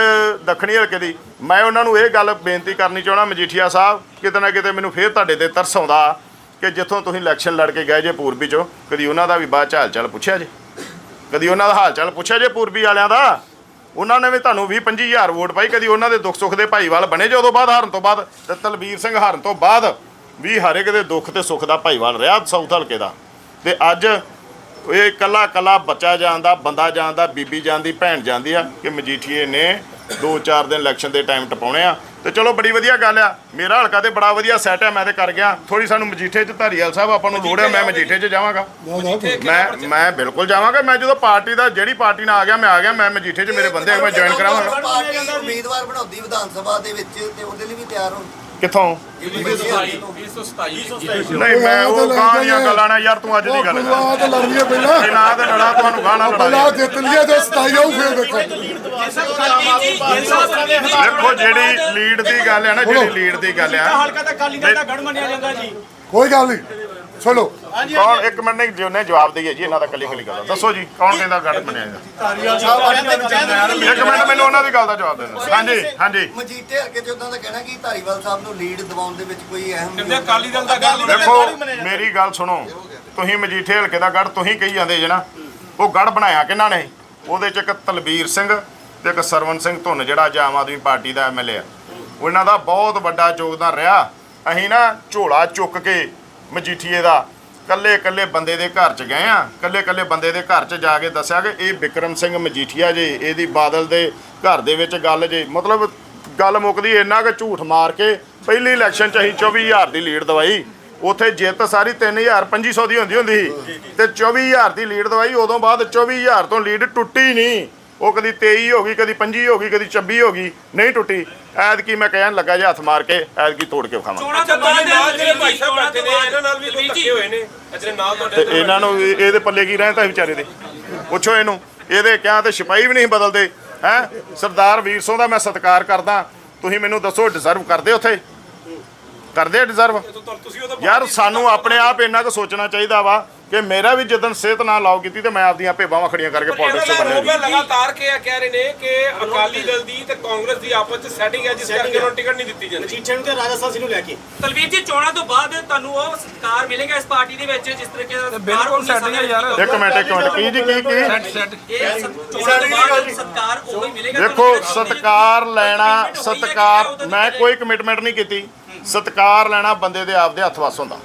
B: ਦੱਖਣੀ ਹਲਕੇ ਦੀ, ਮੈਂ ਉਹਨਾਂ ਨੂੰ ਇਹ ਗੱਲ ਬੇਨਤੀ ਕਰਨੀ ਚਾਹਣਾ ਮਜੀਠੀਆ ਸਾਹਿਬ, ਕਿਤੇ ਨਾ ਕਿਤੇ ਮੈਨੂੰ ਫੇਰ ਤੁਹਾਡੇ ਤੇ ਤਰਸ ਆਉਂਦਾ ਕਿ ਜਿੱਥੋਂ ਤੁਸੀਂ ਇਲੈਕਸ਼ਨ ਲੜ ਕੇ ਗਏ ਜੇ ਪੂਰਬੀ ਚੋਂ, ਕਦੀ ਉਹਨਾਂ ਦਾ ਵੀ ਬਾਅਦ ਚ ਹਾਲ ਚਾਲ ਪੁੱਛਿਆ ਜੇ? ਕਦੀ ਉਹਨਾਂ ਦਾ ਹਾਲ ਚਾਲ ਪੁੱਛਿਆ ਜੇ ਪੂਰਬੀ ਵਾਲਿਆਂ ਦਾ? ਉਹਨਾਂ ਨੇ ਵੀ ਤੁਹਾਨੂੰ 20 25000 ਵੋਟ ਪਾਈ, ਕਦੀ ਉਹਨਾਂ ਦੇ ਦੁੱਖ ਸੁੱਖ ਦੇ ਭਾਈਵਾਲ ਬਣੇ ਜੇ ਉਦੋਂ ਬਾਅਦ, ਹਾਰਨ ਤੋਂ ਬਾਅਦ? ਤੇ ਤਲਬੀਰ ਸਿੰਘ ਹਾਰਨ ਤੋਂ ਬਾਅਦ ਵੀ ਹਰ ਇੱਕ ਦੇ ਦੁੱਖ ਤੇ ਸੁੱਖ ਦਾ ਭਾਈਵਾਲ ਰਿਹਾ ਸਾਊਥ ਹਲਕੇ ਦਾ। ਤੇ ਅੱਜ ਇਹ ਕੱਲਾ ਕੱਲਾ ਬੱਚਾ ਜਾਂਦਾ, ਬੰਦਾ ਜਾਂਦਾ, ਬੀਬੀ ਜਾਂਦੀ, ਭੈਣ ਜਾਂਦੀ ਆ ਕਿ ਮਜੀਠੀਏ ਨੇ 2-4 ਦਿਨ ਇਲੈਕਸ਼ਨ ਦੇ ਟਾਈਮ ਟਪਾਉਣੇ ਆ। ਤੇ ਚਲੋ ਬੜੀ ਵਧੀਆ ਗੱਲ ਆ। ਮੇਰਾ ਹਲਕਾ ਤੇ ਬੜਾ ਵਧੀਆ ਸੈਟ ਹੈ ਮੈਂ ਤੇ ਕਰ ਗਿਆ। ਥੋੜੀ ਸਾਨੂੰ ਮਜੀਠੇ ਚ, ਧਾਰੀਵਾਲ ਸਾਹਿਬ ਆਪਾਂ ਨੂੰ ਲੋੜ ਹੈ ਮੈਂ ਮਜੀਠੇ ਚ ਜਾਵਾਂਗਾ। ਮੈਂ ਮੈਂ ਬਿਲਕੁਲ ਜਾਵਾਂਗਾ। ਮੈਂ ਜਦੋਂ ਪਾਰਟੀ ਦਾ, ਜਿਹੜੀ ਪਾਰਟੀ ਨਾਲ ਆ ਗਿਆ, ਮੈਂ ਆ ਗਿਆ, ਮੈਂ ਮਜੀਠੇ 'ਚ ਮੇਰੇ ਬੰਦੇ ਆ, ਮੈਂ ਜੁਆਇਨ ਕਰਾਵਾਂਗਾ।
E: ਪਾਰਟੀ ਉਮੀਦਵਾਰ ਬਣਾਉਂਦੀ ਵਿਧਾਨ ਸਭਾ ਦੇ ਵਿੱਚ ਤੇ ਉਹਦੇ ਲਈ ਵੀ ਤਿਆਰ ਹੋ
B: ਕਿੱਥੋਂ?
E: ਮਜੀਠੇ ਹਲਕੇ ਤੋਂ
F: 227
B: ਨਹੀਂ ਮੈਂ ਉਹ ਗਾਂ ਦੀਆਂ ਗੱਲਾਂ ਨਾਲ ਯਾਰ ਤੂੰ ਅੱਜ ਦੀ ਗੱਲ ਕਰ।
A: ਆ ਤਾਂ ਲੜਨੀਆਂ ਪਹਿਲਾਂ।
B: ਇਹ ਨਾ ਤੇ ਲੜਾ ਤੁਹਾਨੂੰ ਗਾਂ ਨਾਲ ਲੜਾ
A: ਪਹਿਲਾਂ
B: ਦੇ।
A: ਜਿੱਤ ਲਈਏ ਤੇ 27 ਆਊ ਫੇਰ ਦੇਖੋ।
B: ਦੇਖੋ ਜਿਹੜੀ ਲੀਡ ਦੀ ਗੱਲ ਹੈ ਨਾ ਜਿਹੜੀ ਲੀਡ ਦੀ ਗੱਲ ਆ
G: ਹਲਕਾ ਤਾਂ ਕਾਲੀ ਦਲ ਦਾ ਗੜ ਮੰਨਿਆ ਜਾਂਦਾ ਜੀ।
A: ਕੋਈ ਗੱਲ ਨਹੀਂ। ਸੁਣੋ
B: ਕੌਣ ਇੱਕ ਮਿੰਟ ਨਹੀਂ ਜਿਉਨੇ ਜਵਾਬ ਦਈਏ ਜੀ ਇਹਨਾਂ ਦਾ ਕੱਲੀ ਕੱਲੀ ਗੱਲ ਦੱਸੋ ਜੀ ਕੌਣ ਕਹਿੰਦਾ ਗੱਡ ਬਣਿਆ
C: ਧਾਰੀਵਾਲ ਸਾਹਿਬ ਅੱਜ
B: ਇੱਕ ਮਿੰਟ ਮੈਨੂੰ ਉਹਨਾਂ ਦੀ ਗੱਲ ਦਾ ਜਵਾਬ ਦੇਣਾ ਹਾਂਜੀ ਹਾਂਜੀ।
E: ਮਜੀਠੇ ਹਲਕੇ ਤੇ ਉਹਨਾਂ ਦਾ ਕਹਿਣਾ ਕਿ ਧਾਰੀਵਾਲ ਸਾਹਿਬ ਨੂੰ ਲੀਡ ਦਿਵਾਉਣ ਦੇ ਵਿੱਚ ਕੋਈ ਅਹਿਮ
F: ਕਹਿੰਦੇ ਅਕਾਲੀ ਦਲ ਦਾ ਗੱਲ
B: ਦੇਖੋ ਮੇਰੀ ਗੱਲ ਸੁਣੋ ਤੁਸੀਂ ਮਜੀਠੇ ਹਲਕੇ ਦਾ ਗੜ ਤੁਸੀਂ ਕਹੀ ਜਾਂਦੇ ਜੇ ਨਾ ਉਹ ਗੜ ਬਣਾਇਆ ਕਿਹਨਾਂ ਨੇ? ਉਹਦੇ ਚ ਇੱਕ ਤਲਬੀਰ ਸਿੰਘ ਤੇ ਇੱਕ ਸਰਵਨ ਸਿੰਘ ਧੁੰਨ ਜਿਹੜਾ ਆਮ ਆਦਮੀ ਪਾਰਟੀ ਦਾ ਐਮਐਲਏ ਆ। ਉਹਨਾਂ ਦਾ ਬਹੁਤ ਵੱਡਾ ਯੋਗਦਾਨ ਰਿਹਾ। ਅਸੀਂ ਨਾ ਝੋਲਾ ਚੁੱਕ ਕੇ ਮਜੀਠੀਏ ਦਾ। ਕੱਲੇ ਕੱਲੇ ਬੰਦੇ ਦੇ ਘਰ ਚ ਗਏ ਆ। ਕੱਲੇ ਕੱਲੇ ਬੰਦੇ ਦੇ ਘਰ ਚ ਜਾ ਕੇ ਦੱਸਿਆ ਕਿ ਇਹ ਵਿਕਰਮ ਸਿੰਘ ਮਜੀਠੀਆ ਜੀ, ਇਹਦੀ ਬਾਦਲ ਦੇ ਘਰ ਦੇ ਵਿੱਚ ਗੱਲ ਜੇ। ਮਤਲਬ ਗੱਲ ਮੁੱਕਦੀ ਇੰਨਾ ਕਿ ਝੂਠ ਮਾਰ ਕੇ ਪਹਿਲੀ ਇਲੈਕਸ਼ਨ ਚ ਅਸੀਂ 24000 ਦੀ ਲੀਡ ਦਵਾਈ। ਉਥੇ ਜਿੱਤ ਸਾਰੀ 3000 2500 ਦੀ ਹੁੰਦੀ ਹੁੰਦੀ ਸੀ। ਤੇ 24000 ਦੀ ਲੀਡ ਦਵਾਈ, ਉਦੋਂ ਬਾਅਦ 24000 ਤੋਂ ਲੀਡ ਟੁੱਟੀ ਨਹੀਂ। ਉਹ ਕਦੀ 23 ਹੋ ਗਈ ਕਦੀ 25 ਹੋ ਗਈ ਕਦੀ 26 ਹੋ ਗਈ ਨਹੀਂ ਟੁੱਟੀ। ਐਦ ਕੀ ਮੈਂ ਕਹਿਣ ਲੱਗਾ ਜੇ ਹੱਥ ਮਾਰ ਕੇ ਐਦ ਕੀ ਤੋੜ ਕੇ ਵਿਖਾਵਾਂ।
H: ਚੋਣਾਂ
F: ਅੱਛਾ
H: ਤੋਂ
F: ਤੁਹਾਡੇ
H: ਬਾਅਦ
F: ਨਾਲ ਜਿਹੜੇ ਭਾਈ ਸਾਹਿਬ ਬੈਠੇ ਨੇ ਇਹਨਾਂ ਨਾਲ ਵੀ ਕੋਈ ਧੱਕੇ ਹੋਏ ਨੇ। ਅਜੇ ਨਾਲ
B: ਤੇ
F: ਤੁਹਾਡੇ
B: ਇਹਨਾਂ ਨੂੰ ਇਹਦੇ ਪੱਲੇ ਕੀ ਰਹਿੰਦਾ ਵਿਚਾਰੇ ਦੇ? ਪੁੱਛੋ ਇਹਨੂੰ। ਇਹਦੇ ਕਿਹਾ ਤੇ ਸਿਪਾਹੀ ਵੀ ਨਹੀਂ ਬਦਲਦੇ ਹੈ? ਸਰਦਾਰ ਵੀਰ ਸਿੰਘ ਦਾ ਮੈਂ ਸਤਿਕਾਰ ਕਰਦਾ। ਤੁਸੀਂ ਮੈਨੂੰ ਦੱਸੋ ਡਿਜ਼ਰਵ ਕਰਦੇ ਉੱਥੇ? ਕਰਦੇ ਡਿਜ਼ਰਵ ਯਾਰ ਸਾਨੂੰ ਆਪਣੇ ਆਪ ਇੰਨਾ ਕੁ ਸੋਚਣਾ ਚਾਹੀਦਾ ਵਾ ਕਿ ਮੇਰਾ ਵੀ ਜਦੋਂ ਸਿਹਤ ਨਾਲ ਲਾਓ ਕੀਤੀ ਤੇ ਮੈਂ ਆਪਦੀਆਂ ਭੇਬਾਵਾਂ ਖੜੀਆਂ ਕਰਕੇ ਪੋਲਿਟਿਕਸ 'ਚ ਬਣਿਆ
F: ਲਗਾਤਾਰ ਕਿ ਕਹਿ ਰਹੇ ਨੇ ਕਿ ਅਕਾਲੀ ਦਲ ਦੀ ਤੇ ਕਾਂਗਰਸ ਦੀ ਆਪਸ ਚ ਸੈਟਿੰਗ ਹੈ ਜਿਸ ਕਰਕੇ ਉਹਨਾਂ ਟਿਕਟ ਨਹੀਂ ਦਿੱਤੀ ਜਾਂਦੀ।
G: ਨੂੰ ਤੇ ਰਾਜਾ ਸਾਹਿਬ ਨੂੰ ਲੈ ਕੇ।
H: ਤਲਵੀਰ ਜੀ ਚੋਣਾਂ ਤੋਂ ਬਾਅਦ ਤੁਹਾਨੂੰ ਉਹ ਸਤਿਕਾਰ ਮਿਲੇਗਾ ਇਸ ਪਾਰਟੀ ਦੇ ਵਿੱਚ ਜਿਸ ਤਰੀਕੇ ਦਾ ਬਿਲਕੁਲ ਸੈਟਿੰਗ ਹੈ ਯਾਰ।
B: ਇੱਕ ਮਿੰਟ ਇੱਕ ਮਿੰਟ। ਕੀ ਜੀ ਕੀ ਕੀ?
H: ਇਹ ਸਤ- ਚੋਣਾਂ ਤੋਂ ਬਾਅਦ ਸਤਿਕਾਰ ਉਹ ਹੀ ਮਿਲੇਗਾ
B: ਦੇਖੋ ਸਤਕਾਰ ਲੈਣਾ ਸਤਕਾਰ ਮੈਂ ਕੋਈ ਕਮਿਟਮੈਂਟ ਨਹੀਂ ਕੀਤੀ। ਸਤਕਾਰ ਲੈਣਾ ਬੰਦੇ ਦੇ ਆਪਦੇ ਹੱਥ ਵੱਸ ਹੁੰਦਾ।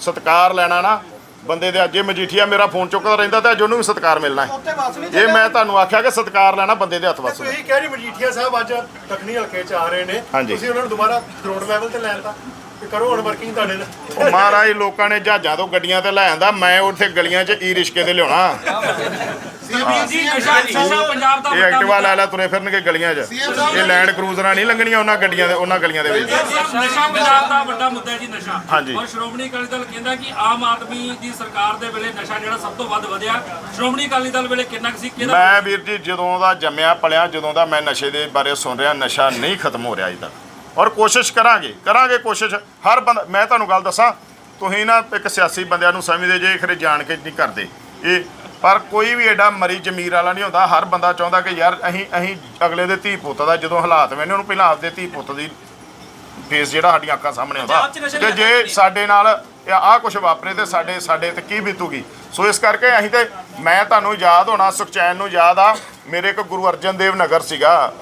B: ਸਤਕਾਰ ਲੈਣਾ ਨਾ ਬੰਦੇ ਦੇ ਜੇ ਮਜੀਠੀਆ ਮੇਰਾ ਫੋਨ ਚੁੱਕਦਾ ਰਹਿੰਦਾ ਤਾਂ ਅੱਜ ਉਹਨੂੰ ਵੀ ਸਤਕਾਰ ਮਿਲਣਾ ਹੈ। ਜੇ ਮੈਂ ਤੁਹਾਨੂੰ ਆਖਿਆ ਕਿ ਸਤਕਾਰ ਲੈਣਾ ਬੰਦੇ ਦੇ ਹੱਥ ਵੱਸ
C: ਤੁਸੀਂ ਕਹਿ ਰਹੇ ਮਜੀਠੀਆ ਸਾਹਿਬ ਅੱਜ ਦੱਖਣੀ ਹਲਕੇ ਚ ਆ ਰਹੇ ਨੇ। ਤੁਸੀਂ ਉਹਨਾਂ ਨੂੰ ਦੁਬਾਰਾ ਗਰਾਊਂਡ ਲੈਵਲ ਤੇ ਲੈਣ ਤਾਂ ਤੇ ਕਰੋ ਹੁਣ ਵਰਕਿੰਗ ਤੁਹਾਡੇ ਨਾਲ।
B: ਮਹਾਰਾਜ ਲੋਕਾਂ ਨੇ ਜਹਾਜ਼ਾਂ ਤੋਂ ਗੱਡੀਆਂ ਤੇ ਲੈ ਆਂਦਾ ਮੈਂ ਉੱਥੇ ਗਲੀਆਂ 'ਚ ਈ ਰਿਸ਼ਕੇ ਤੇ ਲਿਆਉਣਾ।
H: ਤਲਵੀਰ ਜੀ ਨਸ਼ਾ ਨਸ਼ਾ ਪੰਜਾਬ ਦਾ
B: ਇਹ ਐਕਟਿਵਾ ਲੈ ਲੈ ਤੁਰੇ ਫਿਰਨਗੇ ਗਲੀਆਂ 'ਚ। ਇਹ ਲੈਂਡ ਕਰੂਜ਼ਰਾਂ ਨਹੀਂ ਲੰਘਣੀਆਂ ਉਹਨਾਂ ਗੱਡੀਆਂ ਦੇ ਉਹਨਾਂ ਗਲੀਆਂ ਦੇ ਵਿੱਚ।
H: ਨਸ਼ਾ ਪੰਜਾਬ ਦਾ ਵੱਡਾ ਮੁੱਦਾ ਹੈ ਜੀ ਨਸ਼ਾ।
B: ਹਾਂਜੀ।
H: ਔਰ ਸ਼੍ਰੋਮਣੀ ਅਕਾਲੀ ਦਲ ਕਹਿੰਦਾ ਕਿ ਆਮ ਆਦਮੀ ਦੀ ਸਰਕਾਰ ਦੇ ਵੇਲੇ ਨਸ਼ਾ ਜਿਹੜਾ ਸਭ ਤੋਂ ਵੱਧ ਵਧਿਆ। ਸ਼੍ਰੋਮਣੀ ਅਕਾਲੀ ਦਲ ਵੇਲੇ ਕਿੰਨਾ ਸੀ ਕਿਹਦਾ?
B: ਮੈਂ ਵੀਰ ਜੀ ਜਦੋਂ ਦਾ ਜੰਮਿਆ ਪਲਿਆ ਜਦੋਂ ਦਾ ਮੈਂ ਨਸ਼ੇ ਦੇ ਬਾਰੇ ਸੁਣ ਰਿਹਾ ਨਸ਼ਾ ਨਹੀਂ ਖਤਮ ਹੋ ਰਿਹਾ ਅਜੇ ਤੱਕ। ਔਰ ਕੋਸ਼ਿਸ਼ ਕਰਾਂਗੇ ਕਰਾਂਗੇ ਕੋਸ਼ਿਸ਼। ਹਰ ਬੰਦਾ ਮੈਂ ਤੁਹਾਨੂੰ ਗੱਲ ਦੱਸਾਂ ਤੁਸੀਂ ਨਾ ਇੱਕ ਸਿਆਸੀ ਬੰਦਿਆਂ ਨੂੰ ਸਮਝਦੇ ਜੇ ਖਰੇ ਜਾਣ ਕੇ ਨਹੀਂ ਕਰਦੇ। ਇਹ ਪਰ ਕੋਈ ਵੀ ਐਡਾ ਮਰੀ ਜ਼ਮੀਰ ਵਾਲਾ ਨਹੀਂ ਹੁੰਦਾ। ਹਰ ਬੰਦਾ ਚਾਹੁੰਦਾ ਕਿ ਯਾਰ ਅਸੀਂ ਅਸੀਂ ਅਗਲੇ ਦੇ ਧੀ ਪੁੱਤ ਦਾ ਜਦੋਂ ਹਾਲਾਤ ਵੇਨੇ ਉਹਨੂੰ ਪਹਿਲਾਂ ਆਪਦੇ ਧੀ ਪੁੱਤ ਦੀ ਫੇਸ ਜਿਹੜਾ ਸਾਡੀਆਂ ਅੱਖਾਂ ਸਾਹਮਣੇ ਆਉਂਦਾ।
H: ਨਹੀਂ
B: ਜੇ ਸਾਡੇ ਨਾਲ ਆਹ ਕੁਝ ਵਾਪਰੇ ਤੇ ਸਾਡੇ ਸਾਡੇ ਤੇ ਕੀ ਬੀਤੂਗੀ? ਸੋ ਇਸ ਕਰਕੇ ਅਸੀਂ ਤੇ ਮੈਂ ਤੁਹਾਨੂੰ ਯਾਦ ਹੋਣਾ ਸੁਖਚੈਨ ਨੂੰ ਯਾਦ ਆ ਮੇਰੇ ਇੱਕ ਗੁਰੂ ਅਰਜਨ ਦੇਵ ਨਗਰ ਸੀਗਾ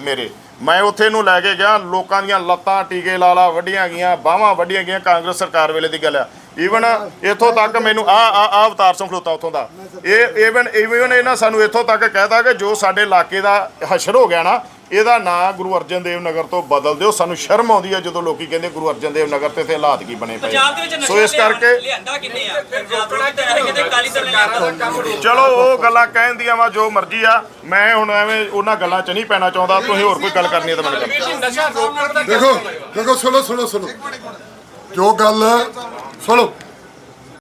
B: ਮੇਰੇ। ਮੈਂ ਉੱਥੇ ਨੂੰ ਲੈ ਕੇ ਗਿਆ ਲੋਕਾਂ ਦੀਆਂ ਲੱਤਾਂ ਟੀਕੇ ਲਾ ਲਾ ਵੱਡੀਆਂ ਗਈਆਂ ਬਾਹਾਂ ਵੱਡੀਆਂ ਗਈਆਂ ਕਾਂਗਰਸ ਸਰਕਾਰ ਵੇਲੇ ਦੀ ਗੱਲ ਆ। ਈਵਨ ਇੱਥੋਂ ਤੱਕ ਮੈਨੂੰ ਆ ਆ ਆ ਅਵਤਾਰ ਸਿੰਘ ਖਲੋਤਾ ਉੱਥੋਂ ਦਾ। ਇਹ ਈਵਨ ਈਵਨ ਇਹਨਾਂ ਸਾਨੂੰ ਇੱਥੋਂ ਤੱਕ ਕਹਿਤਾ ਕਿ ਜੋ ਸਾਡੇ ਇਲਾਕੇ ਦਾ ਹਸ਼ਰ ਹੋ ਗਿਆ ਨਾ ਇਹਦਾ ਨਾਂ ਗੁਰੂ ਅਰਜਨ ਦੇਵ ਨਗਰ ਤੋਂ ਬਦਲ ਦਿਓ। ਸਾਨੂੰ ਸ਼ਰਮ ਆਉਂਦੀ ਹੈ ਜਦੋਂ ਲੋਕੀ ਕਹਿੰਦੇ ਗੁਰੂ ਅਰਜਨ ਦੇਵ ਨਗਰ ਤੇ ਇੱਥੇ ਹਾਲਾਤ ਕੀ ਬਣੇ ਪਏ। ਸੋ ਇਸ ਕਰਕੇ
H: ਲਿਆਂਦਾ ਕਿੰਨੇ ਆ? ਪੰਜਾਬ ਦੇ ਵਿੱਚ ਕਿਤੇ ਕਾਲੀ ਦਲ ਨੇ ਲਿਆਂਦਾ।
B: ਚਲੋ ਉਹ ਗੱਲਾਂ ਕਹਿਣ ਦੀਆਂ ਵਾ ਜੋ ਮਰਜ਼ੀ ਆ। ਮੈਂ ਹੁਣ ਐਵੇਂ ਉਹਨਾਂ ਗੱਲਾਂ 'ਚ ਨਹੀਂ ਪੈਣਾ ਚਾਹੁੰਦਾ। ਤੁਸੀਂ ਹੋਰ ਕੋਈ ਗੱਲ ਕਰਨੀ ਹੈ ਤਾਂ ਮੈਨੂੰ
A: ਦੇਖੋ? ਦੇਖੋ ਸੁਣੋ ਸੁਣੋ ਸੁਣੋ। ਜੋ ਗੱਲ ਸੁਣੋ।